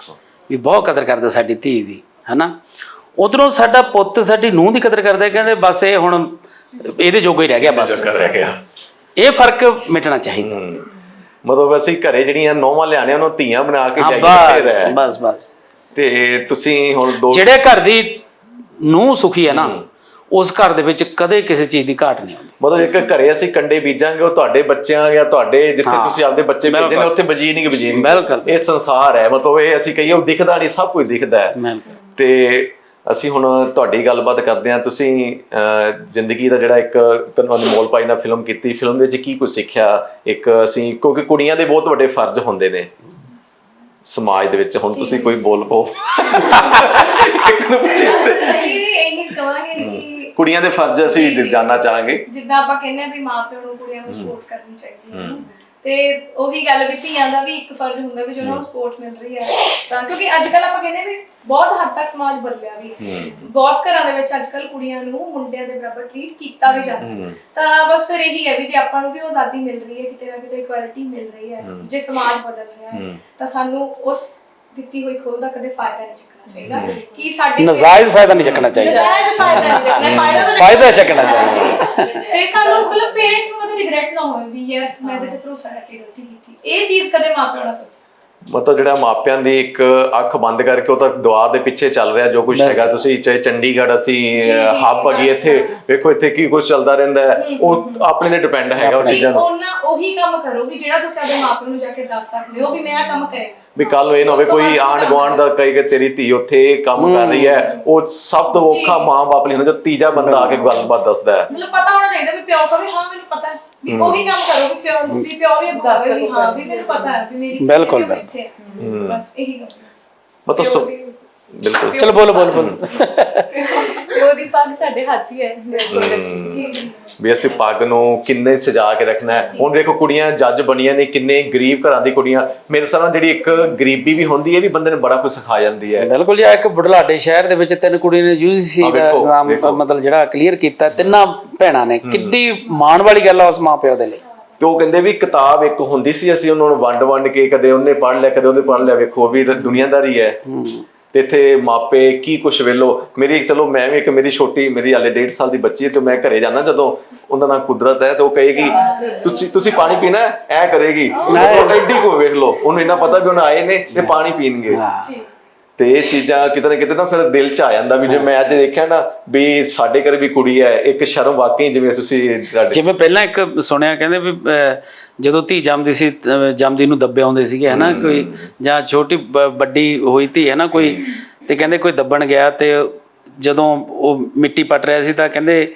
A: ਵੀ ਬਹੁਤ ਕਦਰ ਕਰਦਾ ਸਾਡੀ ਧੀ ਦੀ ਹਨਾ? ਉਧਰੋਂ ਸਾਡਾ ਪੁੱਤ ਸਾਡੀ ਨੂੰਹ ਦੀ ਕਦਰ ਕਰਦਾ ਹੈ, ਕਹਿੰਦੇ ਬਸ ਇਹ ਹੁਣ ਇਹਦੇ ਜੋਗਾ ਹੀ ਰਹਿ ਗਿਆ ਬਸ।
C: ਕਰ ਰਿਹਾ ਗਿਆ।
A: ਇਹ ਫ਼ਰਕ ਮਿਟਣਾ ਚਾਹੀਦਾ।
C: ਮਤਲਬ ਅਸੀਂ ਘਰੇ ਜਿਹੜੀਆਂ ਨੌਵਾਂ ਲਿਆਣੇ ਉਹਨਾਂ ਧੀਆਂ ਬਣਾ ਕੇ।
A: ਬਸ ਬਸ ਬਸ।
C: ਤੇ ਤੁਸੀਂ ਹੁਣ ਦੋ
A: ਜਿਹੜੇ ਘਰ ਦੀ ਨੂੰਹ ਸੁਖੀ ਹੈ ਨਾ ਉਸ ਘਰ ਦੇ ਵਿੱਚ ਕਦੇ ਕਿਸੇ ਚੀਜ਼ ਦੀ ਘਾਟ ਨਹੀਂ ਆਉਂਦੀ
C: ਮਤਲਬ ਇੱਕ ਘਰੇ ਅਸੀਂ ਕੰਡੇ ਬੀਜਾਂਗੇ ਉਹ ਤੁਹਾਡੇ ਬੱਚਿਆਂ ਜਾਂ ਤੁਹਾਡੇ ਜਿੱਥੇ। ਤੁਸੀਂ ਆਪਦੇ ਬੱਚੇ ਭੇਜੇ ਨੇ। ਉੱਥੇ ਬਜੀ ਨਹੀਂ ਬਜੀ ਨਹੀਂ।
A: ਬਿਲਕੁਲ।
C: ਇਹ ਸੰਸਾਰ ਹੈ ਮਤਲਬ ਇਹ ਅਸੀਂ ਕਹੀਏ ਉਹ ਦਿਖਦਾ ਨਹੀਂ ਸਭ ਕੁਝ ਦਿਖਦਾ ਹੈ। ਤੇ ਅਸੀਂ ਹੁਣ ਤੁਹਾਡੀ ਗੱਲਬਾਤ ਕਰਦੇ ਹਾਂ ਤੁਸੀਂ ਜ਼ਿੰਦਗੀ ਦਾ ਜਿਹੜਾ ਇੱਕ ਅਨਮੋਲ ਪਾਈ ਨਾਲ ਫਿਲਮ ਕੀਤੀ ਫਿਲਮ ਵਿੱਚ ਕੀ ਕੁਝ ਸਿੱਖਿਆ? ਇੱਕ ਅਸੀਂ ਕਿਉਂਕਿ ਕੁੜੀਆਂ ਦੇ ਬਹੁਤ ਵੱਡੇ ਫਰਜ਼ ਹੁੰਦੇ ਨੇ। ਸਮਾਜ ਦੇ ਵਿੱਚ ਹੁਣ ਤੁਸੀਂ ਕੋਈ ਬੋਲ ਪੋ ਇੱਕ ਨੂੰ ਪੁੱਛੇ
E: ਅਸੀਂ ਵੀ ਇਹੀ ਕਵਾਂਗੇ ਕਿ
C: ਕੁੜੀਆਂ ਦੇ ਫਰਜ਼ ਅਸੀਂ ਜਾਨਣਾ ਚਾਹਾਂਗੇ।
E: ਜਿੱਦਾਂ ਆਪਾਂ ਕਹਿੰਦੇ ਆ ਵੀ ਮਾਪਿਆਂ ਨੂੰ ਕੁੜੀਆਂ ਨੂੰ ਸਪੋਰਟ ਕਰਨੀ ਚਾਹੀਦੀ ਹੈ ਤੇ ਉਹੀ ਗੱਲ ਵੀ ਧੀਆਂ ਦਾ ਵੀ ਇੱਕ ਫਰਜ਼ ਹੁੰਦਾ ਵੀ ਜੇ ਉਹਨਾਂ ਨੂੰ ਸਪੋਰਟ ਮਿਲ ਰਹੀ ਹੈ ਤਾਂ ਕਿਉਂਕਿ ਅੱਜ ਕੱਲ ਆਪਾਂ ਕਹਿੰਦੇ ਵੀ ਬਹੁਤ ਹੱਦ ਤੱਕ ਸਮਾਜ ਬਦਲਿਆ ਵੀ ਹੈ। ਬਹੁਤ ਘਰਾਂ ਦੇ ਵਿੱਚ ਅੱਜ ਕੱਲ ਕੁੜੀਆਂ ਨੂੰ ਮੁੰਡਿਆਂ ਦੇ ਬਰਾਬਰ ਟ੍ਰੀਟ ਕੀਤਾ ਵੀ ਜਾਂਦਾ ਤਾਂ ਬਸ ਫਿਰ ਇਹੀ ਹੈ ਵੀ ਜੇ ਆਪਾਂ ਨੂੰ ਵੀ ਉਹ ਆਜ਼ਾਦੀ ਮਿਲ ਰਹੀ ਹੈ ਕਿਤੇ ਨਾ ਕਿਤੇ ਇਕੁਐਲਿਟੀ ਮਿਲ ਰਹੀ ਹੈ ਜੇ ਸਮਾਜ ਬਦਲ ਰਿਹਾ ਹੈ ਤਾਂ ਸਾਨੂੰ ਉਸ ਦਿੱਤੀ ਹੋਈ ਖੁੱਲ ਦਾ ਕਦੇ ਫਾਇਦਾ ਨਹੀਂ ਚੁੱਕਣਾ ਚਾਹੀਦਾ ਕਿ ਸਾਡੇ
A: ਨਜਾਇਜ਼ ਫਾਇਦਾ ਨਹੀਂ ਚੱਕਣਾ ਚਾਹੀਦਾ।
E: ਨਜਾਇਜ਼ ਫਾਇਦਾ ਨਹੀਂ ਚੱਕਣਾ। ਫਾਇਦਾ ਤਾਂ
A: ਫਾਇਦਾ ਚੱਕਣਾ ਚਾਹੀਦਾ।
E: ਤੇ ਸਾਨੂੰ ਮਤਲਬ ਪੇਰੈਂਟਸ ਨੂੰ ਕਦੇ ਰਿਗਰੈਟ ਨਾ ਹੋਵੇ ਵੀ ਯਾਰ ਮੈਂ ਤੇ ਭਰੋਸਾ ਕਰਕੇ ਗਲਤੀ ਕੀਤੀ। ਇਹ ਚੀਜ਼ ਕਦੇ ਮਾਪਿਆਂ ਨਾਲ ਸੋਚੋ।
C: ਮਤਲਬ ਜਿਹੜਾ ਮਾਪਿਆਂ ਦੀ ਇੱਕ ਅੱਖ ਬੰਦ ਕਰਕੇ ਉਹ ਤਾਂ ਦੁਆਰ ਦੇ ਪਿੱਛੇ ਚੱਲ ਰਿਹਾ ਜੋ ਕੁਝ ਹੈਗਾ ਤੁਸੀਂ ਚਾਹੇ ਚੰਡੀਗੜ੍ਹ ਅਸੀਂ ਹੱਬ ਹੈਗੀ ਇੱਥੇ ਵੇਖੋ ਇੱਥੇ ਕੀ ਕੁਝ ਚੱਲਦਾ ਰਹਿੰਦਾ ਹੈ। ਉਹ ਆਪਣੇ ਤੇ ਡਿਪੈਂਡ ਹੈਗਾ ਉਹ ਚੀਜ਼ਾਂ ਨੂੰ
E: ਉਹਨਾਂ ਉਹੀ ਕੰਮ ਕਰੋ ਵੀ ਜਿਹੜਾ ਤੁਸੀਂ ਆਪਣੇ ਮਾਪਿਆਂ ਨੂੰ ਜਾ ਕੇ ਦੱਸ ਸਕਦੇ ਹੋ ਵੀ ਮੈਂ ਇਹ ਕੰਮ ਕਰਿਆ।
C: ਵੀ ਕੱਲ ਨੂੰ ਇਹ ਨਾ ਹੋਵੇ ਕੋਈ ਆਂਢ ਗੁਆਂਢ ਦਾ ਕਹੇ ਕਿ ਤੇਰੀ ਧੀ ਉੱਥੇ ਕੰਮ ਕਰ ਰਹੀ ਹੈ ਉਹ ਸਭ ਤੋਂ ਔਖਾ ਮਾਂ-ਬਾਪ ਲਈ ਹੁੰਦਾ ਜੋ ਤੀਜਾ ਬੰਦਾ ਆ ਕੇ ਗੱਲਬਾਤ ਦੱਸਦਾ ਹੈ।
E: ਮਤਲਬ ਪਤਾ ਹੋਣਾ ਚਾਹੀਦਾ ਵੀ ਪਿਓ ਕਹੇ ਹਾਂ ਮੈਨੂੰ ਪਤਾ ਹੈ ਵੀ ਉਹੀ ਕੰਮ ਕਰੋ ਵੀ ਪਿਓ ਵੀ ਪਿਓ ਵੀ ਬੋਲੇ ਵੀ ਹਾਂ ਵੀ ਮੈਨੂੰ ਪਤਾ ਹੈ ਵੀ ਮੇਰੀ
A: ਬਿਲਕੁਲ।
E: ਬਸ ਇਹੀ ਗੱਲ।
C: ਮਤਲਬ ਸੋ- ਬਿਲਕੁਲ।
A: ਚਲ ਬੋਲੋ ਬੋਲੋ ਬੋਲੋ।
D: ਉਹਦੀ ਪੱਗ ਸਾਡੇ ਹੱਥ ਹੀ ਹੈ।
E: ਜੀ
C: ਵੀ ਅਸੀਂ ਪੱਗ ਨੂੰ ਕਿੰਨੇ ਸਜਾ ਕੇ ਰੱਖਣਾ ਹੈ। ਹੁਣ ਦੇਖੋ ਕੁੜੀਆਂ ਜੱਜ ਬਣੀਆਂ ਨੇ ਕਿੰਨੇ ਗਰੀਬ ਘਰਾਂ ਦੀ ਕੁੜੀਆਂ। ਮੇਰੇ ਸਾਹਮਣੇ ਜਿਹੜੀ ਇੱਕ ਗਰੀਬੀ ਵੀ ਹੁੰਦੀ ਹੈ ਇਹ ਵੀ ਬੰਦੇ ਨੂੰ ਬੜਾ ਕੁਝ ਸਿਖਾ ਜਾਂਦੀ ਹੈ।
A: ਬਿਲਕੁਲ ਜੀ ਆਹ ਇੱਕ ਬੁਢਲਾਡੇ ਸ਼ਹਿਰ ਦੇ ਵਿੱਚ ਤਿੰਨ ਕੁੜੀ ਨੇ ਯੂਜੀਸੀ ਦਾ
C: ਵੇਖੋ,
A: ਨਾਮ। ਮਤਲਬ ਜਿਹੜਾ ਕਲੀਅਰ ਕੀਤਾ ਤਿੰਨਾਂ ਭੈਣਾਂ ਨੇ। ਕਿੱਡੀ ਮਾਣ ਵਾਲੀ ਗੱਲ ਆ ਉਸ ਮਾਪਿਓ ਦੇ ਲਈ।
C: ਤੇ ਉਹ ਕਹਿੰਦੇ ਵੀ ਕਿਤਾਬ ਇੱਕ ਹੁੰਦੀ ਸੀ ਅਸੀਂ ਉਹਨਾਂ ਨੂੰ ਵੰਡ ਵੰਡ ਕੇ ਕਦੇ ਉਹਨੇ ਪੜ੍ਹ ਲਿਆ ਕਦੇ ਉਹਨੇ ਪੜ੍ਹ ਲਿਆ। ਵੇਖੋ ਵੀ ਤਾਂ ਦੁਨੀਆਦਾਰੀ ਹੈ। ਤੇ ਇੱਥੇ ਮਾਪੇ ਕੀ ਕੁਛ ਵੇਲੋ? ਮੇਰੀ ਚਲੋ ਮੈਂ ਵੀ ਇੱਕ ਮੇਰੀ ਛੋਟੀ ਮੇਰੀ ਹਾਲੇ 1.5 ਸਾਲ ਦੀ ਬੱਚੀ ਹੈ ਤੇ ਮੈਂ ਘਰੇ ਜਾਣਾ ਜਦੋਂ ਉਹਦਾ ਨਾਮ ਕੁਦਰਤ ਹੈ ਤੇ ਉਹ ਕਹੇਗੀ ਤੁਸੀਂ ਤੁਸੀਂ ਪਾਣੀ ਪੀਣਾ ਹੈ? ਐ ਕਰੇਗੀ। ਐਡੀ ਕੋ ਵੇਖ ਲਓ। ਉਹਨੂੰ ਇਹਨਾਂ ਪਤਾ ਵੀ ਉਹਨਾਂ ਆਏ ਨੇ ਤੇ ਪਾਣੀ ਪੀਣਗੇ। ਤੇ ਇਹ ਚੀਜ਼ਾਂ ਕਿਤੇ ਨਾ ਕਿਤੇ ਨਾ ਫਿਰ ਦਿਲ ਚ ਆ ਜਾਂਦਾ ਵੀ ਜੇ ਮੈਂ ਅੱਜ ਦੇਖਿਆ ਨਾ ਵੀ ਸਾਡੇ ਘਰ ਵੀ ਕੁੜੀ ਹੈ ਇੱਕ ਸ਼ਰਮ ਵਾਕਈ ਜਿਵੇਂ ਤੁਸੀਂ ਸਾਡੇ
A: ਜਿਵੇਂ ਪਹਿਲਾਂ ਇੱਕ ਸੁਣਿਆ ਕਹਿੰਦੇ ਵੀ ਜਦੋਂ ਧੀ ਜੰਮਦੀ ਸੀ ਜੰਮਦੀ ਨੂੰ ਦੱਬੇ ਆਉਂਦੇ ਸੀਗੇ ਹਨਾ ਕੋਈ ਜਾਂ ਛੋਟੀ ਵੱਡੀ ਹੋਈ ਧੀ ਹੈ ਨਾ ਕੋਈ ਤੇ ਕਹਿੰਦੇ ਕੋਈ ਦੱਬਣ ਗਿਆ ਤੇ ਜਦੋਂ ਉਹ ਮਿੱਟੀ ਪਟ ਰਿਹਾ ਸੀ ਤਾਂ ਕਹਿੰਦੇ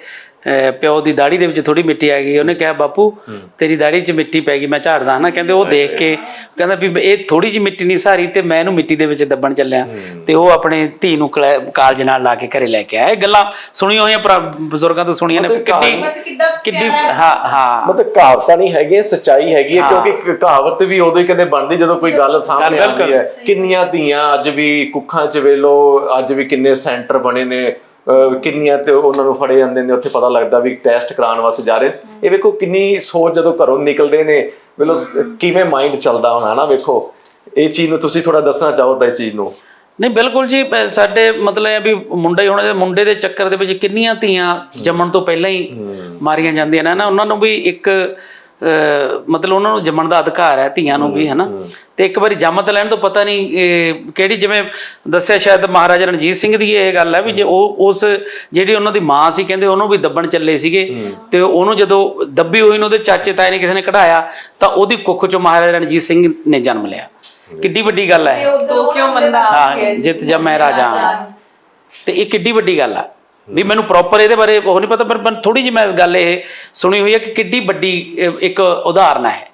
A: ਪਿਓ ਦੀ ਦਾੜੀ ਦੇ ਵਿੱਚ ਥੋੜੀ ਮਿੱਟੀ ਆ ਗਈ ਉਹਨੇ ਕਿਹਾ ਬਾਪੂ ਤੇਰੀ ਦਾੜੀ 'ਚ ਮਿੱਟੀ ਪੈ ਗਈ। ਮੈਂ ਝਾੜਦਾ ਹਨਾ ਕਹਿੰਦੇ ਉਹ ਦੇਖ ਕੇ ਕਹਿੰਦਾ ਵੀ ਇਹ ਥੋੜੀ ਜਿਹੀ ਮਿੱਟੀ ਨਹੀਂ ਸਾਰੀ ਤੇ ਮੈਂ ਇਹਨੂੰ ਮਿੱਟੀ ਦੇ ਵਿੱਚ ਦੱਬਣ ਚੱਲਿਆ। ਤੇ ਉਹ ਆਪਣੇ ਧੀ ਨੂੰ ਕਲੈ- ਕਾਲਜ ਨਾਲ ਲਾ ਕੇ ਘਰੇ ਲੈ ਕੇ ਆਇਆ। ਇਹ ਗੱਲਾਂ ਸੁਣੀਆਂ ਹੋਈਆਂ ਬਜ਼ੁਰਗਾਂ ਤੋਂ ਸੁਣੀਆਂ ਨੇ। ਕਿੱਡੀ ਕਿੱਡੀ ਹਾਂ। ਹਾਂ
C: ਮਤਲਬ ਕਹਾਵਤਾਂ ਨਹੀਂ ਹੈਗੀਆਂ ਸੱਚਾਈ ਹੈਗੀ ਹੈ ਕਿਉਂਕਿ ਕਹਾਵਤ ਵੀ ਉਦੋਂ ਹੀ ਕਦੇ ਬਣਦੀ ਜਦੋਂ ਕੋਈ ਗੱਲ ਸਾਹਮਣੇ। ਆਉਂਦੀ ਹੈ। ਕਿੰਨੀਆਂ ਧੀਆਂ ਅੱਜ ਵੀ ਕੁੱਖਾਂ 'ਚ ਵੇਲੋ ਅੱਜ ਵੀ ਕਿੰਨੇ ਸੈਂਟਰ ਬਣੇ ਨੇ। ਕਿੰਨੀਆਂ ਤੇ ਉਹਨਾਂ ਨੂੰ ਫੜੇ ਜਾਂਦੇ ਨੇ ਉੱਥੇ ਪਤਾ ਲੱਗਦਾ ਵੀ ਟੈਸਟ ਕਰਾਉਣ ਵਾਸਤੇ ਜਾ ਰਹੇ। ਇਹ ਵੇਖੋ ਕਿੰਨੀ ਸੋਚ ਜਦੋਂ ਘਰੋਂ ਨਿਕਲਦੇ ਨੇ ਵੇਲੋ ਕਿਵੇਂ ਮਾਈਂਡ ਚੱਲਦਾ ਹੋਣਾ ਨਾ ਵੇਖੋ। ਇਹ ਚੀਜ਼ ਨੂੰ ਤੁਸੀਂ ਥੋੜਾ ਦੱਸਣਾ ਚਾਹੋ ਤਾਂ ਇਸ ਚੀਜ਼ ਨੂੰ।
A: ਨਹੀਂ ਬਿਲਕੁਲ ਜੀ ਸਾਡੇ ਮਤਲਬ ਇਹ ਵੀ ਮੁੰਡਾ ਹੀ ਹੋਣਾ ਚਾਹੀਦਾ ਮੁੰਡੇ ਦੇ ਚੱਕਰ ਦੇ ਵਿੱਚ ਕਿੰਨੀਆਂ ਧੀਆਂ ਜੰਮਣ ਤੋਂ ਪਹਿਲਾਂ ਹੀ ਮਾਰੀਆਂ ਜਾਂਦੀਆਂ ਨੇ। ਨਾ ਉਹਨਾਂ ਨੂੰ ਵੀ ਇੱਕ ਮਤਲਬ ਉਹਨਾਂ ਨੂੰ ਜੰਮਣ ਦਾ ਅਧਿਕਾਰ ਹੈ ਧੀਆਂ ਨੂੰ ਵੀ ਹਨਾ? ਤੇ ਇੱਕ ਵਾਰੀ ਜੰਮ ਤਾਂ ਲੈਣ ਤੋਂ ਪਤਾ ਨਹੀਂ ਕਿਹੜੀ ਜਿਵੇਂ ਦੱਸਿਆ ਸ਼ਾਇਦ ਮਹਾਰਾਜਾ ਰਣਜੀਤ ਸਿੰਘ ਦੀ ਇਹ ਗੱਲ ਹੈ ਵੀ ਜੇ ਉਹ ਉਸ ਜਿਹੜੀ ਉਹਨਾਂ ਦੀ ਮਾਂ ਸੀ ਕਹਿੰਦੇ ਉਹਨੂੰ ਵੀ ਦੱਬਣ ਚੱਲੇ ਸੀਗੇ ਤੇ ਉਹਨੂੰ ਜਦੋਂ ਦੱਬੀ ਹੋਈ ਨੂੰ ਉਹਦੇ ਚਾਚੇ ਤਾਏ ਨੇ ਕਿਸੇ ਨੇ ਕਢਾਇਆ ਤਾਂ ਉਹਦੀ ਕੁੱਖ ਚੋਂ ਮਹਾਰਾਜਾ ਰਣਜੀਤ ਸਿੰਘ ਨੇ ਜਨਮ ਲਿਆ। ਕਿੱਡੀ ਵੱਡੀ ਗੱਲ ਹੈ। ਹਾਂ ਜਿੱਤ ਜਾ ਮੈਂ ਰਾਜਾ। ਤੇ ਇਹ ਕਿੱਡੀ ਵੱਡੀ ਗੱਲ ਆ। ਵੀ ਮੈਨੂੰ ਪ੍ਰੋਪਰ ਇਹਦੇ ਬਾਰੇ ਉਹ ਨਹੀਂ ਪਤਾ ਪਰ ਥੋੜੀ ਜਿਹੀ ਮੈਂ ਇਸ ਗੱਲ ਇਹ ਸੁਣੀ ਹੋਈ ਹੈ ਕਿ ਕਿੱਡੀ ਵੱਡੀ ਇੱਕ ਉਦਾਹਰਨ ਹੈ।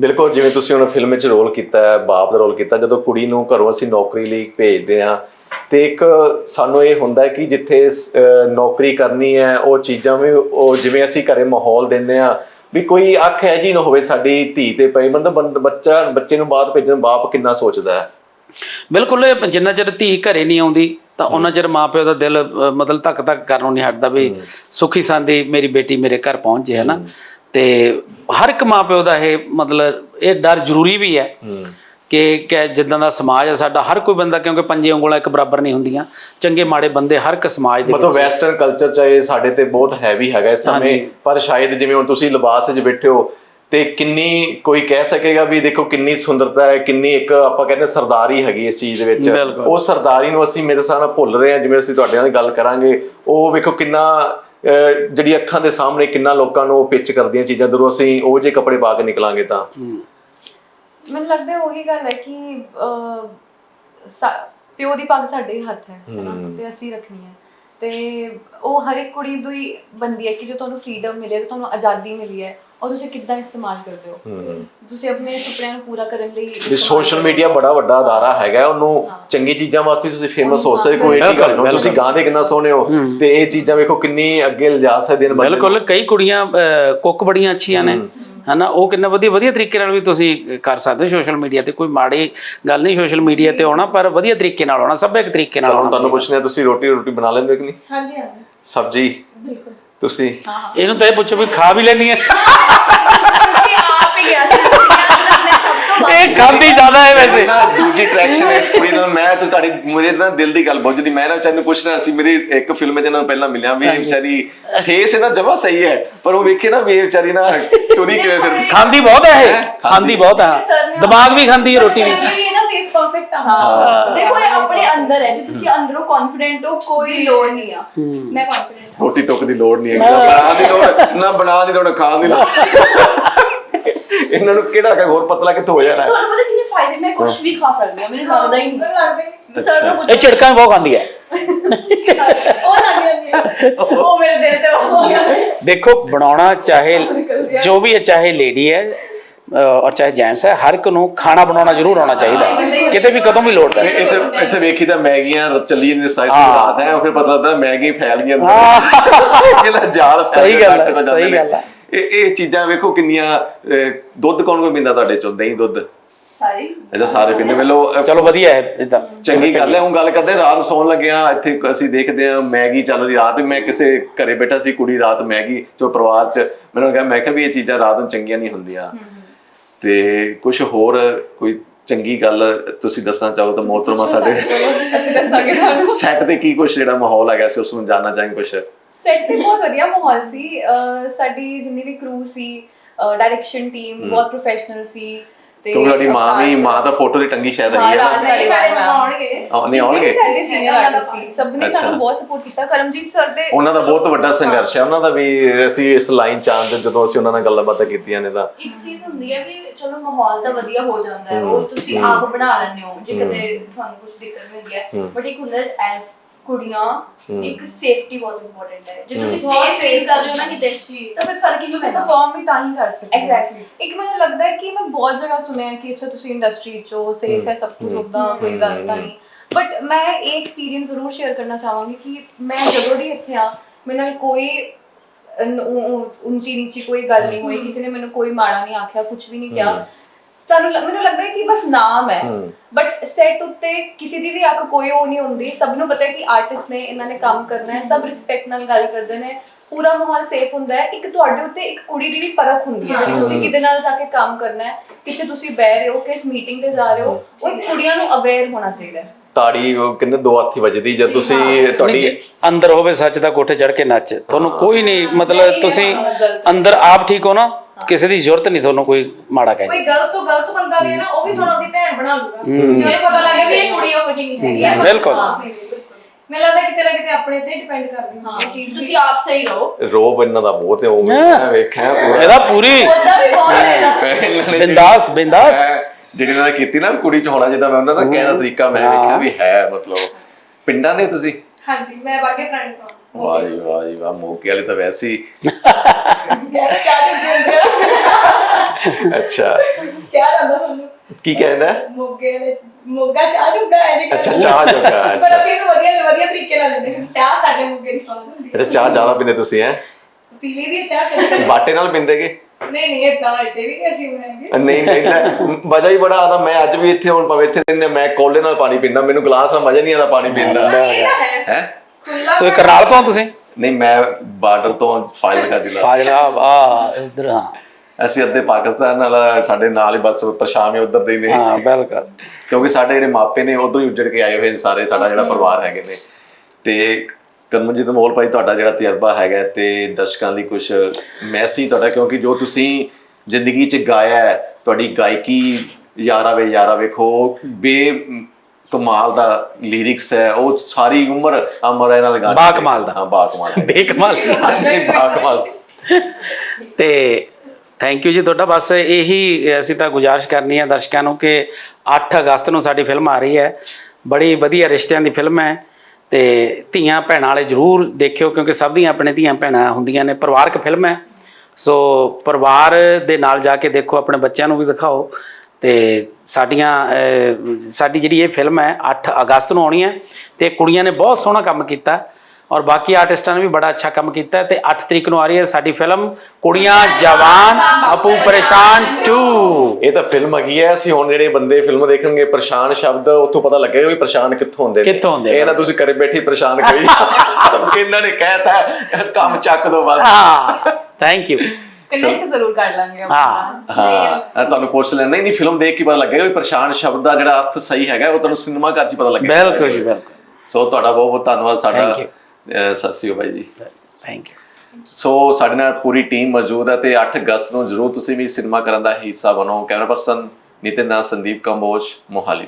C: ਬਿਲਕੁਲ ਜਿਵੇਂ ਤੁਸੀਂ ਹੁਣ ਫਿਲਮ ਵਿੱਚ ਰੋਲ ਕੀਤਾ ਹੈ ਬਾਪ ਦਾ ਰੋਲ ਕੀਤਾ ਜਦੋਂ ਕੁੜੀ ਨੂੰ ਘਰੋਂ ਅਸੀਂ ਨੌਕਰੀ ਲਈ ਭੇਜਦੇ ਆ ਤੇ ਇੱਕ ਸਾਨੂੰ ਇਹ ਹੁੰਦਾ ਹੈ ਕਿ ਜਿੱਥੇ ਨੌਕਰੀ ਕਰਨੀ ਹੈ ਉਹ ਚੀਜ਼ਾਂ ਵੀ ਉਹ ਜਿਵੇਂ ਅਸੀਂ ਘਰੇ ਮਾਹੌਲ ਦਿੰਦੇ ਆ ਵੀ ਕੋਈ ਅੱਖ ਹੈ ਜੀ ਨਾ ਹੋਵੇ ਸਾਡੀ ਧੀ ਤੇ ਪਈ ਮਤਲਬ ਬੰਦ- ਬੱਚਾ ਬੱਚੇ ਨੂੰ ਬਾਅਦ ਭੇਜਣ ਬਾਪ ਕਿੰਨਾ ਸੋਚਦਾ ਹੈ।
A: ਬਿਲਕੁਲ ਜਿੰਨਾ ਚਿਰ ਧੀ ਘਰੇ ਨਹੀਂ ਆਉਂਦੀ ਤਾਂ ਉਹਨਾਂ ਚਿਰ ਮਾਪਿਓ ਦਾ ਦਿਲ ਮਤਲਬ ਧੱਕ ਧੱਕ ਕਰਨੋਂ ਨਹੀਂ ਹਟਦਾ ਵੀ ਸੁਖੀ ਸੰਦੀ ਮੇਰੀ ਬੇਟੀ ਮੇਰੇ ਘਰ ਪਹੁੰਚ ਜੇ ਹਨਾ ਤੇ ਹਰ ਇੱਕ ਮਾਪਿਓ ਦਾ ਇਹ ਮਤਲਬ ਇਹ ਡਰ ਜ਼ਰੂਰੀ ਵੀ ਹੈ ਕਿ ਕਿ ਜਿੱਦਾਂ ਦਾ ਸਮਾਜ ਹੈ ਸਾਡਾ ਹਰ ਕੋਈ ਬੰਦਾ ਕਿਉਂਕਿ ਪੰਜੇ ਉਂਗਲਾਂ ਇੱਕ ਬਰਾਬਰ ਨਹੀਂ ਹੁੰਦੀਆਂ ਚੰਗੇ ਮਾੜੇ ਬੰਦੇ ਹਰ ਇੱਕ ਸਮਾਜ ਦੇ
C: ਮਤਲਬ ਵੈਸਟਰਨ ਕਲਚਰ ਚ ਇਹ ਸਾਡੇ ਤੇ ਬਹੁਤ ਹੈਵੀ ਹੈਗਾ ਇਸ ਸਮੇਂ ਪਰ ਸ਼ਾਇਦ ਜਿਵੇਂ ਹੁਣ ਤੁਸੀਂ ਲਿਬਾਸ 'ਚ ਬੈਠੇ ਹੋ ਤੇ ਕਿੰਨੀ ਕੋਈ ਕਹਿ ਸਕੇਗਾ ਵੀ ਦੇਖੋ ਕਿੰਨੀ ਸੁੰਦਰਤਾ ਹੈ ਕਿੰਨੀ ਇੱਕ ਆਪਾਂ ਕਹਿੰਦੇ ਸਰਦਾਰੀ ਹੈਗੀ ਇਸ ਚੀਜ਼ ਦੇ ਵਿੱਚ। ਉਹ ਸਰਦਾਰੀ ਨੂੰ ਅਸੀਂ ਮੇਰੇ ਨਾਲ ਭੁੱਲ ਰਹੇ ਹਾਂ ਜਿਵੇਂ ਅਸੀਂ ਤੁਹਾਡੇ ਨਾਲ ਗੱਲ ਕਰਾਂਗੇ ਉਹ ਵੇਖੋ ਕਿੰਨਾ ਜਿਹੜੀ ਅੱਖਾਂ ਦੇ ਸਾਹਮਣੇ ਕਿੰਨਾ ਲੋਕਾਂ ਨੂੰ ਪਿੱਚ ਕਰਦੀਆਂ ਚੀਜ਼ਾਂ ਜਦੋਂ ਅਸੀਂ ਉਹ ਜਿਹੇ ਕੱਪੜੇ ਪਾ ਕੇ ਨਿਕਲਾਂਗੇ ਤਾਂ।
D: ਮੈਨੂੰ ਲੱਗਦਾ ਉਹੀ ਗੱਲ ਹੈ ਕਿ ਪਿਓ ਦੀ ਪੱਗ ਸਾਡੇ ਹੱਥ ਹੈ ਹੈ ਨਾ? ਤੇ ਅਸੀਂ ਰੱਖਣੀ ਹੈ। ਤੇ ਉਹ ਹਰ ਇੱਕ ਕੁੜੀ ਦੀ ਬੰਦੀ ਹੈ ਕਿ ਜੋ ਤੁਹਾਨੂੰ ਫਰੀडम ਮਿਲੀ ਜੋ ਤੁਹਾਨੂੰ ਆਜ਼ਾਦੀ ਮਿਲੀ ਹੈ ਉਹ ਤੁਸੀਂ ਕਿੱਦਾਂ ਇਸਤੇਮਾਲ ਕਰਦੇ ਹੋ? ਤੁਸੀਂ ਆਪਣੇ ਸੁਪਨਿਆਂ ਨੂੰ ਪੂਰਾ ਕਰਨ ਲਈ
C: ਵੀ ਸੋਸ਼ਲ ਮੀਡੀਆ ਬੜਾ ਵੱਡਾ ਅਦਾਰਾ ਹੈਗਾ ਉਹਨੂੰ ਚੰਗੀ ਚੀਜ਼ਾਂ ਵਾਸਤੇ ਤੁਸੀਂ ਫੇਮਸ ਹੋ ਸਕਦੇ ਕੋਈ ਐਡੀ ਗੱਲ ਨਹੀਂ ਤੁਸੀਂ ਗਾਣੇ ਕਿੰਨਾ ਸੋਹਣੇ ਹੋ ਤੇ ਇਹ ਚੀਜ਼ਾਂ ਵੇਖੋ ਕਿੰਨੀ ਅੱਗੇ ਲਿਜਾ ਸਕਦੇ ਨੇ ਨੂੰ।
A: ਬਿਲਕੁਲ ਕਈ ਕੁੜੀਆਂ ਕੁੱਕ ਬੜੀਆਂ ਅੱਛੀਆਂ ਨੇ ਹਨਾ ਉਹ ਕਿੰਨਾ ਵਧੀਆ ਵਧੀਆ ਤਰੀਕੇ ਨਾਲ ਵੀ ਤੁਸੀਂ ਕਰ ਸਕਦੇ ਹੋ ਸੋਸ਼ਲ ਮੀਡੀਆ ਤੇ ਕੋਈ ਮਾੜੀ ਗੱਲ ਨਹੀਂ ਸੋਸ਼ਲ ਮੀਡੀਆ ਤੇ ਆਉਣਾ ਪਰ ਵਧੀਆ ਤਰੀਕੇ ਨਾਲ ਆਉਣਾ ਸਭਿਅਕ ਤਰੀਕੇ ਨਾਲ ਆਉਣਾ
C: ਤੁਹਾਨੂੰ ਪੁੱਛਣਾ ਤੁਸੀਂ ਰੋਟੀ ਰੋਟੀ ਬਣਾ ਲੈਂਦੇ ਹੋ ਕਿ ਨਹੀਂ?
B: ਹਾਂਜੀ ਹਾਂਜੀ।
C: ਸਬਜੀ?
B: ਬਿਲਕੁਲ।
C: ਤੁਸੀਂ।
A: ਇਹਨੂੰ ਤਾਂ ਇਹ ਪੁੱਛੋ ਵੀ ਖਾ ਵੀ ਲੈਣੀ ਹੈ।
B: ਤੁਸੀਂ ਆਪ ਹੀ ਗਿਆ ਸੀ ਮੈਂ ਸਭ ਤੋਂ ਵੱਧ
A: ਇਹ ਖਾਂਦੀ ਜ਼ਿਆਦਾ ਹੈ ਵੈਸੇ।
C: ਨਾ ਦੂਜੀ ਅਟਰੈਕਸ਼ਨ ਇਸ ਕੁੜੀ ਨਾਲ। ਮੈਂ ਤਾਂ ਤੁਹਾਡੀ ਮੇਰੇ ਨਾ ਦਿਲ ਦੀ ਗੱਲ ਬਹੁਤ ਜਦੀ ਮੈਂ ਨਾ ਵਿਚਾਰੀ ਨੂੰ ਪੁੱਛਣਾ ਸੀ ਮੇਰੀ ਇੱਕ ਫਿਲਮ 'ਚ ਇਹਨਾਂ ਨੂੰ ਪਹਿਲਾਂ ਮਿਲਿਆ ਵੀ ਇਹ ਵਿਚਾਰੀ ਫੇਸ ਇਹਦਾ ਜਮਾ ਸਹੀ ਹੈ। ਪਰ ਉਹ ਵੇਖੇ ਨਾ ਵੀ ਇਹ ਵਿਚਾਰੀ ਨਾ ਟੁਰੀ ਕਿਵੇਂ ਫਿਰ
A: ਖਾਂਦੀ ਬਹੁਤ ਹੈ ਇਹ।
C: ਖਾਂਦੀ।
A: ਬਹੁਤ ਹੈ। ਦਿਮਾਗ ਵੀ ਖਾਂਦੀ ਹੈ ਰੋਟੀ ਵੀ।
B: ਇਹ ਨਾ ਪਰਫੈਕਟ ਆ। ਦੇਖੋ ਇਹ ਆਪਣੇ ਅੰਦਰ ਹੈ। ਜੇ ਤੁਸੀਂ ਅੰਦਰੋਂ ਕੌਨਫੀਡੈਂਟ ਹੋ ਕੋਈ ਲੋੜ ਨਹੀਂ ਆ। ਮੈਂ ਕੌਨਫੀਡੈਂਟ
C: ਰੋਟੀ ਟੁੱਕ ਦੀ ਲੋੜ ਨਹੀਂ ਹੈ। ਬਣਾ ਦੀ ਲੋੜ ਨਾ ਬਣਾ ਦੀ ਲੋੜ ਖਾਣ ਦੀ ਲੋੜ। ਇਹਨਾਂ ਨੂੰ ਕਿਹੜਾ ਕਿ ਹੋਰ ਪਤਲਾ ਕਿੱਥੋਂ ਹੋ ਜਾਣਾ? ਹੈ?
B: ਤੁਹਾਨੂੰ ਪਤਾ ਕਿੰਨੇ ਫਾਇਦੇ? ਮੈਂ ਕੁਝ ਵੀ ਖਾ ਸਕਦੀ ਹਾਂ। ਮੈਨੂੰ ਲੱਗਦਾ ਹੀ ਨਹੀਂ।
A: ਇਹ ਝਿੜਕਾਂ ਬਹੁਤ ਖਾਂਦੀ ਹੈ।
E: ਉਹ ਲੱਗ ਜਾਂਦੀ ਹੈ।
B: ਉਹ ਮੇਰੇ ਦਿਲ ਤੇ ਵਸ ਗਿਆ
A: ਦੇਖੋ ਬਣਾਉਣਾ ਚਾਹੇ ਜੋ ਵੀ ਹੈ ਚਾਹੇ ਲੇਡੀ ਹੈ ਔਰ ਚਾਹੇ ਜੈਂਟਸ ਹੈ ਹਰ ਇੱਕ ਨੂੰ ਖਾਣਾ ਬਣਾਉਣਾ ਜ਼ਰੂਰ ਆਉਣਾ ਚਾਹੀਦਾ ਹੈ। ਕਿਤੇ ਵੀ ਕਦੋਂ ਵੀ ਲੋੜ ਪੈ ਸਕਦੀ ਹੈ।
C: ਇੱਥੇ ਇੱਥੇ ਵੇਖੀ ਤਾਂ ਮੈਗੀਆਂ ਚੱਲੀ ਜਾਂਦੀ ਸਾਈਡ
A: ਹਾਂ।
C: ਰਾਤ ਹੈ ਉਹ ਫਿਰ ਪਤਾ ਲੱਗਦਾ ਮੈਗੀ ਫੈਲ ਗਈ ਅੰਦਰ ਇਹਦਾ ਜਾਲ ਫੈਲ
A: ਸਹੀ
C: ਗਿਆ,
A: ਗੱਲ ਹੈ,
C: ਡਾਕਟਰ ਕੋਲ ਜਾਂਦੇ
A: ਸਹੀ
C: ਨੇ।
A: ਗੱਲ ਹੈ।
C: ਇਹ ਇਹ ਚੀਜ਼ਾਂ ਵੇਖੋ ਕਿੰਨੀਆਂ ਅਹ, ਦੁੱਧ ਕੌਣ ਕੌਣ ਪੀਂਦਾ ਤੁਹਾਡੇ ਚੋਂ ਦਹੀਂ ਦੁੱਧ
B: ਸਾਰੀ
C: ਇਹਦਾ ਸਾਰੇ ਪੀਂਦੇ ਅਹ,
A: ਚਲੋ ਵਧੀਆ ਹੈ ਇਦਾਂ
C: ਚੰਗੀ ਗੱਲ ਹੈ ਹੁਣ ਗੱਲ ਕਰਦੇ ਹਾਂ, ਰਾਤ ਨੂੰ ਸੌਣ ਲੱਗਿਆ ਇੱਥੇ ਅਸੀਂ ਦੇਖਦੇ ਹਾਂ ਮੈਗੀ ਚੱਲ ਰਹੀ ਰਾਤ ਮੈਂ ਕਿਸੇ ਘਰੇ ਬੈਠਾ ਸੀ ਕੁੜੀ ਰਾਤ ਮੈਗੀ ਜੋ ਪਰਿਵਾਰ ਚ ਮੈਨੂੰ ਕਿਹਾ ਮੈਂ ਕਿਹਾ ਵੀ ਇਹ ਚੀਜ਼ਾਂ ਰਾਤ ਨੂੰ ਚੰਗੀਆਂ ਨਹੀਂ ਹੁੰਦੀਆਂ ਤੇ ਕੁਝ ਹੋਰ ਕੋਈ ਚੰਗੀ ਗੱਲ ਤੁਸੀਂ ਦੱਸਣਾ ਚਾਹੋ ਤਾਂ ਮੋਹਤਰਮਾ ਸਾਡੇ
D: ਅਸੀਂ ਦੱਸਾਂਗੇ ਤੁਹਾਨੂੰ।
C: ਸੈੱਟ ਤੇ ਕੀ ਕੁਝ ਜਿਹੜਾ ਮਾਹੌਲ ਹੈਗਾ ਸੀ ਉਸ ਨੂੰ ਜਾਨਣਾ ਚਾਹਾਂਗੇ ਕੁਝ
D: ਸੈਟ ਤੇ ਬਹੁਤ ਵਧੀਆ ਮਾਹੌਲ ਸੀ। ਸਾਡੀ ਜਿੰਨੀ ਵੀ ਕਰੂ ਸੀ ਡਾਇਰੈਕਸ਼ਨ ਟੀਮ ਬਹੁਤ ਪ੍ਰੋਫੈਸ਼ਨਲ ਸੀ।
C: ਕਿਉਂਕਿ ਤੁਹਾਡੀ ਮਾਂ ਵੀ ਮਾਂ ਦਾ ਫੋਟੋ ਦੀ ਟੰਗੀ ਸ਼ਾਇਦ ਹੈਗੀ ਹੈ ਨਾ।
B: ਨਹੀਂ ਸਾਡੇ ਆਉਣਗੇ।
C: ਆਹ, ਨਹੀਂ ਆਉਣਗੇ।
D: ਸਾਡੇ ਸੀਨੀਅਰ ਆਰਟਿਸਟ ਸੀ ਸਭ ਨੇ। ਸਾਨੂੰ ਬਹੁਤ ਸਪੋਰਟ ਕੀਤਾ। ਕਰਮਜੀਤ ਸਰ ਦੇ
C: ਉਹਨਾਂ ਦਾ ਬਹੁਤ ਵੱਡਾ ਸੰਘਰਸ਼ ਹੈ। ਉਹਨਾਂ ਦਾ ਵੀ ਅਸੀਂ ਇਸ ਲਾਈਨ ਚ ਜਦੋਂ ਅਸੀਂ ਉਹਨਾਂ ਨਾਲ ਗੱਲਾਂ ਬਾਤਾਂ ਕੀਤੀਆਂ ਨੇ ਤਾਂ।
B: ਇੱਕ ਚੀਜ਼ ਹੁੰਦੀ ਹੈ ਵੀ ਚਲੋ ਮਾਹੌਲ ਤਾਂ ਵਧੀਆ ਹੋ ਜਾਂਦਾ ਹੈ। ਉਹ ਤੁਸੀਂ ਆਪ ਬਣਾ ਲੈਂਦੇ ਹੋ। ਜੇ ਕਦੇ ਤੁਹਾਨੂੰ ਕੁਝ ਦਿੱਕਤ ਹੁੰਦੀ ਹੈ। ਬਟ ਇੱਕ ਹੁੰਦਾ ਐਸ ਕੁੜੀਆਂ ਇੱਕ ਸੇਫਟੀ ਬਹੁਤ ਇੰਪੋਰਟੈਂਟ ਹੈ ਜੇ ਤੁਸੀਂ ਸੇਫ ਫੀਲ
E: safe
B: ਕਰ ਰਹੇ ਹੋ ਨਾ ਕਿਤੇ ਤਾਂ ਫਿਰ ਫ਼ਰਕ ਹੀ ਨਹੀਂ
D: ਤੁਸੀਂ
B: ਪੈਂਦਾ
D: ਪਰਫਾਰਮ ਵੀ ਤਾਂ ਹੀ ਕਰ ਸਕਦੇ ਹੋ।
B: Exactly.
D: ਇੱਕ ਮੈਨੂੰ ਲੱਗਦਾ ਹੈ ਕਿ ਮੈਂ ਬਹੁਤ ਜਗ੍ਹਾ ਸੁਣਿਆ ਹੈ ਕਿ ਅੱਛਾ ਤੁਸੀਂ ਇੰਡਸਟਰੀ ਚੋ ਸੇਫ ਹੈ ਸਭ ਕੁਝ ਉਦਾਂ ਕੋਈ ਗੱਲ ਤਾਂ ਨਹੀਂ ਬਟ ਮੈਂ ਇਹ ਐਕਸਪੀਰੀਅੰਸ ਜ਼ਰੂਰ ਸ਼ੇਅਰ ਕਰਨਾ ਚਾਹਾਂਗੀ ਕਿ ਮੈਂ ਜਦੋਂ ਦੀ ਇੱਥੇ ਆ ਮੇਰੇ ਨਾਲ ਕੋਈ ਉੱਚੀ ਨੀਚੀ ਕੋਈ ਗੱਲ ਨਹੀਂ ਹੋਈ ਕਿਸੇ ਨੇ ਮੈਨੂੰ ਕੋਈ ਮਾੜਾ ਨਹੀਂ ਆਖਿਆ ਕੁਝ ਵੀ ਨਹੀਂ ਕਿਹਾ ਸਾਨੂੰ ਲ- ਮੈਨੂੰ ਲੱਗਦਾ ਹੈ ਕਿ ਬਸ ਨਾਮ ਹੈ। ਬਟ ਸੈਟ ਉੱਤੇ ਕਿਸੇ ਦੀ ਵੀ ਅੱਖ ਕੋਈ ਉਹ ਨਹੀਂ ਹੁੰਦੀ। ਸਭ ਨੂੰ ਪਤਾ ਹੈ ਕਿ ਆਰਟਿਸਟ ਨੇ ਇਹਨਾਂ ਨੇ ਕੰਮ ਕਰਨਾ ਹੈ। ਸਭ ਰਿਸਪੈਕਟ ਨਾਲ ਗੱਲ ਕਰਦੇ ਨੇ। ਪੂਰਾ ਮਾਹੌਲ ਸੇਫ ਹੁੰਦਾ ਹੈ। ਇੱਕ ਤੁਹਾਡੇ ਉੱਤੇ ਇੱਕ ਕੁੜੀ ਦੀ ਵੀ ਪਰਖ ਹੁੰਦੀ ਹੈ। ਕਿ ਤੁਸੀਂ ਕਿਹਦੇ ਨਾਲ ਜਾ ਕੇ ਕੰਮ ਕਰਨਾ ਹੈ? ਕਿੱਥੇ ਤੁਸੀਂ ਬਹਿ ਰਹੇ ਹੋ? ਕਿਸ ਮੀਟਿੰਗ ਤੇ ਜਾ ਰਹੇ ਹੋ? ਉਹ ਕੁੜੀਆਂ ਨੂੰ ਅਵੇਅਰ ਹੋਣਾ ਚਾਹੀਦਾ ਹੈ।
C: ਤਾੜੀ ਉਹ ਕਹਿੰਦੇ ਦੋ ਹੱਥੀ ਵੱਜਦੀ। ਜਦ ਤੁਸੀਂ ਤੁਹਾਡੀ
A: ਜੇ ਅੰਦਰ ਹੋਵੇ ਸੱਚ ਦਾ ਕੋਠੇ ਚੜ ਕੇ ਨੱਚ। ਤੁਹਾਨੂੰ ਕੋਈ ਨਹੀਂ ਮਤਲਬ ਤੁਸੀਂ। ਅੰਦਰ ਆਪ ਠੀਕ ਹੋ ਨਾ? ਕਿਸੇ ਦੀ ਜ਼ਰੂਰਤ ਨਹੀਂ ਤੁਹਾਨੂੰ ਕੋਈ ਮਾੜਾ ਕਹੇ
E: ਕੋਈ ਗਲਤ ਤੋਂ ਗਲਤ ਬੰਦਾ ਵੀ ਹੈ ਨਾ ਉਹ ਵੀ ਤੁਹਾਨੂੰ ਆਪਣੀ ਭੈਣ ਬਣਾ ਲੂਗਾ
A: ਹੂੰ।
E: ਜਦੋਂ ਪਤਾ ਲੱਗੇ ਵੀ ਇਹ ਕੁੜੀ ਉਹ ਜਿਹੀ ਨਹੀਂ ਹੈਗੀ
A: ਹੂੰ, ਬਿਲਕੁਲ।
E: ਮੈਨੂੰ ਲੱਗਦਾ ਕਿਤੇ ਨਾ ਕਿਤੇ ਆਪਣੇ ਤੇ ਡਿਪੈਂਡ ਕਰਦੀ ਹੈ ਇਹ ਚੀਜ਼
B: ਤੁਸੀਂ ਆਪ ਸਹੀ ਰਹੋ।
C: ਰੋਬ ਇਹਨਾਂ ਦਾ ਬਹੁਤ ਹੈ ਉਹ। ਮੈਂ ਵੇਖਿਆ ਪੂਰਾ।
A: ਇਹਦਾ ਪੂਰੀ
D: ਉਹਦਾ ਵੀ ਬਹੁਤ ਹੈ
C: ਇਹਨਾਂ ਨੇ
A: ਬਿੰਦਾਸ ਬਿੰਦਾਸ।
C: ਮੈਂ ਜਿਹੜੀ ਉਹਨਾਂ ਨੇ ਕੀਤੀ ਨਾ ਕੁੜੀ ਚ ਹੋਣਾ ਜਿੱਦਾਂ ਮੈਂ ਉਹਨਾਂ ਦਾ ਕਹਿਣ ਦਾ ਤਰੀਕਾ ਮੈਂ। ਵੇਖਿਆ ਵੀ ਹੈ। ਮਤਲਬ। ਪਿੰਡਾਂ ਦੇ ਤੁਸੀਂ?
E: ਹਾਂਜੀ ਮੈਂ ਬਾਗੇ ਪ੍ਰਾਣੀ ਤੋਂ।
C: ਵਾਹ ਜੀ ਵਾਹ ਜੀ ਵਾਹ ਮੋਕੇ ਵਾਲੇ ਤਾਂ ਵੈਸੇ ਹੀ ਅੱਛਾ।
E: ਕੀ ਲੱਗਦਾ ਸਾਨੂੰ।
C: ਕੀ ਕਹਿੰਦਾ?
E: ਮੋਗੇ ਵਾਲੇ ਮੋਗਾ ਚਾਹ ਜੁੰਦਾ ਹੈ ਜੀ
C: ਅੱਛਾ ਚਾਹ ਜੋਗਾ
E: ਪਰ
C: ਅੱਛਾ।
E: ਅਸੀਂ ਇਹਨੂੰ ਵਧੀਆ ਵਧੀਆ ਤਰੀਕੇ ਨਾਲ ਲੈਂਦੇ ਹਾਂ। ਚਾਹ ਸਾਡੇ ਮੋਗੇ ਦੀ ਸਵਾਦ ਹੁੰਦੀ
C: ਅੱਛਾ ਚਾਹ ਜ਼ਿਆਦਾ ਪੀਂਦੇ ਤੁਸੀਂ ਹੈ?
E: ਪੀਲੀ ਦੀ ਚਾਹ ਕਦੇ
C: ਬਾਟੇ ਨਾਲ ਪੀਂਦੇਗੇ
E: ਨਹੀਂ ਨਹੀਂ ਇਦਾਂ ਇੱਥੇ ਵੀ ਅਸੀਂ ਬਣਾਏਗੇ
C: ਨਹੀਂ ਨਹੀਂ ਲੈ, ਮਜ਼ਾ ਹੀ ਬੜਾ ਆਦਾ ਮੈਂ ਅੱਜ ਵੀ ਇੱਥੇ ਹੁਣ ਭਾਵੇਂ ਇੱਥੇ ਦਿਨੇ ਮੈਂ ਕੋਲੇ ਨਾਲ ਪਾਣੀ ਪੀਂਦਾ। ਮੈਨੂੰ ਗਲਾਸ ਨਾਲ ਮਜ਼ਾ ਨਹੀਂ ਆਦਾ ਪਾਣੀ ਪੀਣ ਦਾ।
E: ਇਹ ਤਾਂ ਹੈ।
C: ਹੈ?
E: ਖੁੱਲਾ
A: ਤੁਸੀਂ ਕਰਨਾਲ ਤੋਂ ਹੋ ਤੁਸੀਂ।
C: ਨਹੀਂ ਮੈਂ ਬਾਰਡਰ ਤੋਂ ਫਾਜ਼ਿਲਕਾ ਜ਼ਿਲ੍ਹਾ।
A: ਫਾਜ਼ਿਲ ਆ ਇਧਰ ਹਾਂ।
C: ਅਸੀਂ ਅੱਧੇ ਪਾਕਿਸਤਾਨ ਨਾਲ ਸਾਡੇ ਨਾਲ ਹੀ ਬਸ ਪਰਛਾਵੇਂ ਉਧਰ ਦੇ ਹੀ ਨੇ।
A: ਹਾਂ ਬਿਲਕੁਲ।
C: ਕਿਉਂਕਿ ਸਾਡੇ ਜਿਹੜੇ ਮਾਪੇ ਨੇ ਉਧਰੋਂ ਹੀ ਉੱਜੜ ਕੇ ਆਏ ਹੋਏ ਨੇ ਸਾਰੇ ਸਾਡਾ ਜਿਹੜਾ ਪਰਿਵਾਰ ਹੈਗੇ ਨੇ। ਤੇ ਕਰਮਜੀਤ ਮੋਲ ਭਾਈ ਤੁਹਾਡਾ ਜਿਹੜਾ ਤਜਰਬਾ ਹੈਗਾ ਤੇ ਦਰਸ਼ਕਾਂ ਲਈ ਕੁਝ ਮੈਸੇਜ ਤੁਹਾਡਾ ਕਿਉਂਕਿ ਜੋ ਤੁਸੀਂ ਜ਼ਿੰਦਗੀ 'ਚ ਗਾਇਆ ਹੈ ਤੁਹਾਡੀ ਗਾਇਕੀ ਯਾਰਾ ਵੇ ਯਾਰਾ ਵੇਖੋ ਬੇ ਕਮਾਲ ਦਾ ਲਿਰਿਕਸ ਹੈ ਉਹ ਸਾਰੀ ਉਮਰ ਅਮਰ ਇਹਨਾਂ ਲਗਾ
A: ਬਾ ਕਮਾਲ ਦਾ।
C: ਹਾਂ ਬਾ ਕਮਾਲ ਦਾ
A: ਬੇਕਮਾਲ
C: ਬਾ ਕਮਾਲ।
A: ਤੇ ਥੈਂਕ ਯੂ ਜੀ ਤੁਹਾਡਾ। ਬਸ ਇਹੀ ਅਸੀਂ ਤਾਂ ਗੁਜ਼ਾਰਿਸ਼ ਕਰਨੀ ਹੈ ਦਰਸ਼ਕਾਂ ਨੂੰ ਕਿ 8 ਅਗਸਤ ਨੂੰ ਸਾਡੀ ਫਿਲਮ ਆ ਰਹੀ ਹੈ। ਬੜੀ ਵਧੀਆ ਰਿਸ਼ਤਿਆਂ ਦੀ ਫਿਲਮ ਹੈ ਤੇ ਧੀਆਂ ਭੈਣਾਂ ਵਾਲੇ ਜਰੂਰ ਦੇਖਿਓ ਕਿਉਂਕਿ ਸਭ ਦੀਆਂ ਆਪਣੇ ਧੀਆਂ ਭੈਣਾਂ ਹੁੰਦੀਆਂ ਨੇ। ਪਰਿਵਾਰਕ ਫਿਲਮ ਹੈ। ਸੋ ਪਰਿਵਾਰ ਦੇ ਨਾਲ ਜਾ ਕੇ ਦੇਖੋ ਆਪਣੇ ਬੱਚਿਆਂ ਨੂੰ ਵੀ ਦਿਖਾਓ। ਤੇ ਸਾਡੀਆਂ ਸਾਡੀ ਜਿਹੜੀ ਇਹ ਫਿਲਮ ਹੈ 8 ਅਗਸਤ ਨੂੰ ਆਉਣੀ ਹੈ ਤੇ ਕੁੜੀਆਂ ਨੇ ਬਹੁਤ ਸੋਹਣਾ ਕੰਮ ਕੀਤਾ ਔਰ ਬਾਕੀ ਆਰਟਿਸਟਾਂ ਨੇ ਵੀ ਬੜਾ ਅੱਛਾ ਕੰਮ ਕੀਤਾ ਤੇ 8 ਤਰੀਕ ਨੂੰ ਆ ਰਹੀ ਹੈ ਸਾਡੀ ਫਿਲਮ ਕੁੜੀਆਂ ਜਵਾਨ ਅਪੂ ਪਰੇਸ਼ਾਨ 2
C: ਇਹ ਤਾਂ ਫਿਲਮ ਹੈਗੀ ਹੈ ਅਸੀਂ ਹੁਣ ਜਿਹੜੇ ਬੰਦੇ ਫਿਲਮ ਦੇਖਣਗੇ ਪਰੇਸ਼ਾਨ ਸ਼ਬਦ ਉੱਥੋਂ ਪਤਾ ਲੱਗੇਗਾ ਵੀ ਪਰੇਸ਼ਾਨ ਕਿੱਥੋਂ ਹੁੰਦੇ ਨੇ।
A: ਕਿੱਥੋਂ ਹੁੰਦੇ
C: ਇਹ ਨਾ ਤੁਸੀਂ ਘਰੇ ਬੈਠੀ ਪਰੇਸ਼ਾਨ ਕਰੀ ਕਿ ਇਹਨਾਂ ਨੇ ਕਹਿਤਾ ਕੰਮ ਚੱਕ ਦੋ ਬਸ।
A: ਹਾਂ ਥੈਂਕ ਯੂ
D: ਕਨੈਕਟ ਜ਼ਰੂਰ ਕਰ ਲਾਂਗੇ ਆਪਾਂ।
A: ਹਾਂ।
C: ਹਾਂ ਇਹ ਤੁਹਾਨੂੰ ਪੁੱਛ ਲੈਣਾ ਨਹੀਂ ਨਹੀਂ ਫਿਲਮ ਦੇਖ ਕੇ ਪਤਾ ਲੱਗੇਗਾ ਵੀ ਪਰੇਸ਼ਾਨ ਸ਼ਬਦ ਦਾ ਜਿਹੜਾ ਅਰਥ ਸਹੀ ਹੈਗਾ ਉਹ ਤੁਹਾਨੂੰ ਸਿਨੇਮਾ ਘਰ 'ਚ ਹੀ ਪਤਾ ਲੱਗੇਗਾ।
A: ਬਿਲਕੁਲ ਜੀ ਬਿਲਕੁਲ।
C: ਸੋ ਤੁਹਾਡਾ ਬਹੁਤ ਬਹੁਤ ਧੰਨਵਾਦ ਸਾਡਾ।
A: Thank
C: ਅਹ ਸਤਿ ਸ਼੍ਰੀ ਅਕਾਲ ਜੀ।
A: ਥੈਂਕ ਯੂ
C: ਸੋ ਸਾਡੇ ਨਾਲ ਪੂਰੀ ਟੀਮ ਮੌਜੂਦ ਹੈ ਤੇ 8 ਅਗਸਤ ਨੂੰ ਜਰੂਰ ਤੁਸੀਂ ਵੀ ਸਿਨੇਮਾ ਕਰਨ ਦਾ ਹਿੱਸਾ ਬਣੋ। Camera person Nitin Nath Sandeep Kamboj Mohali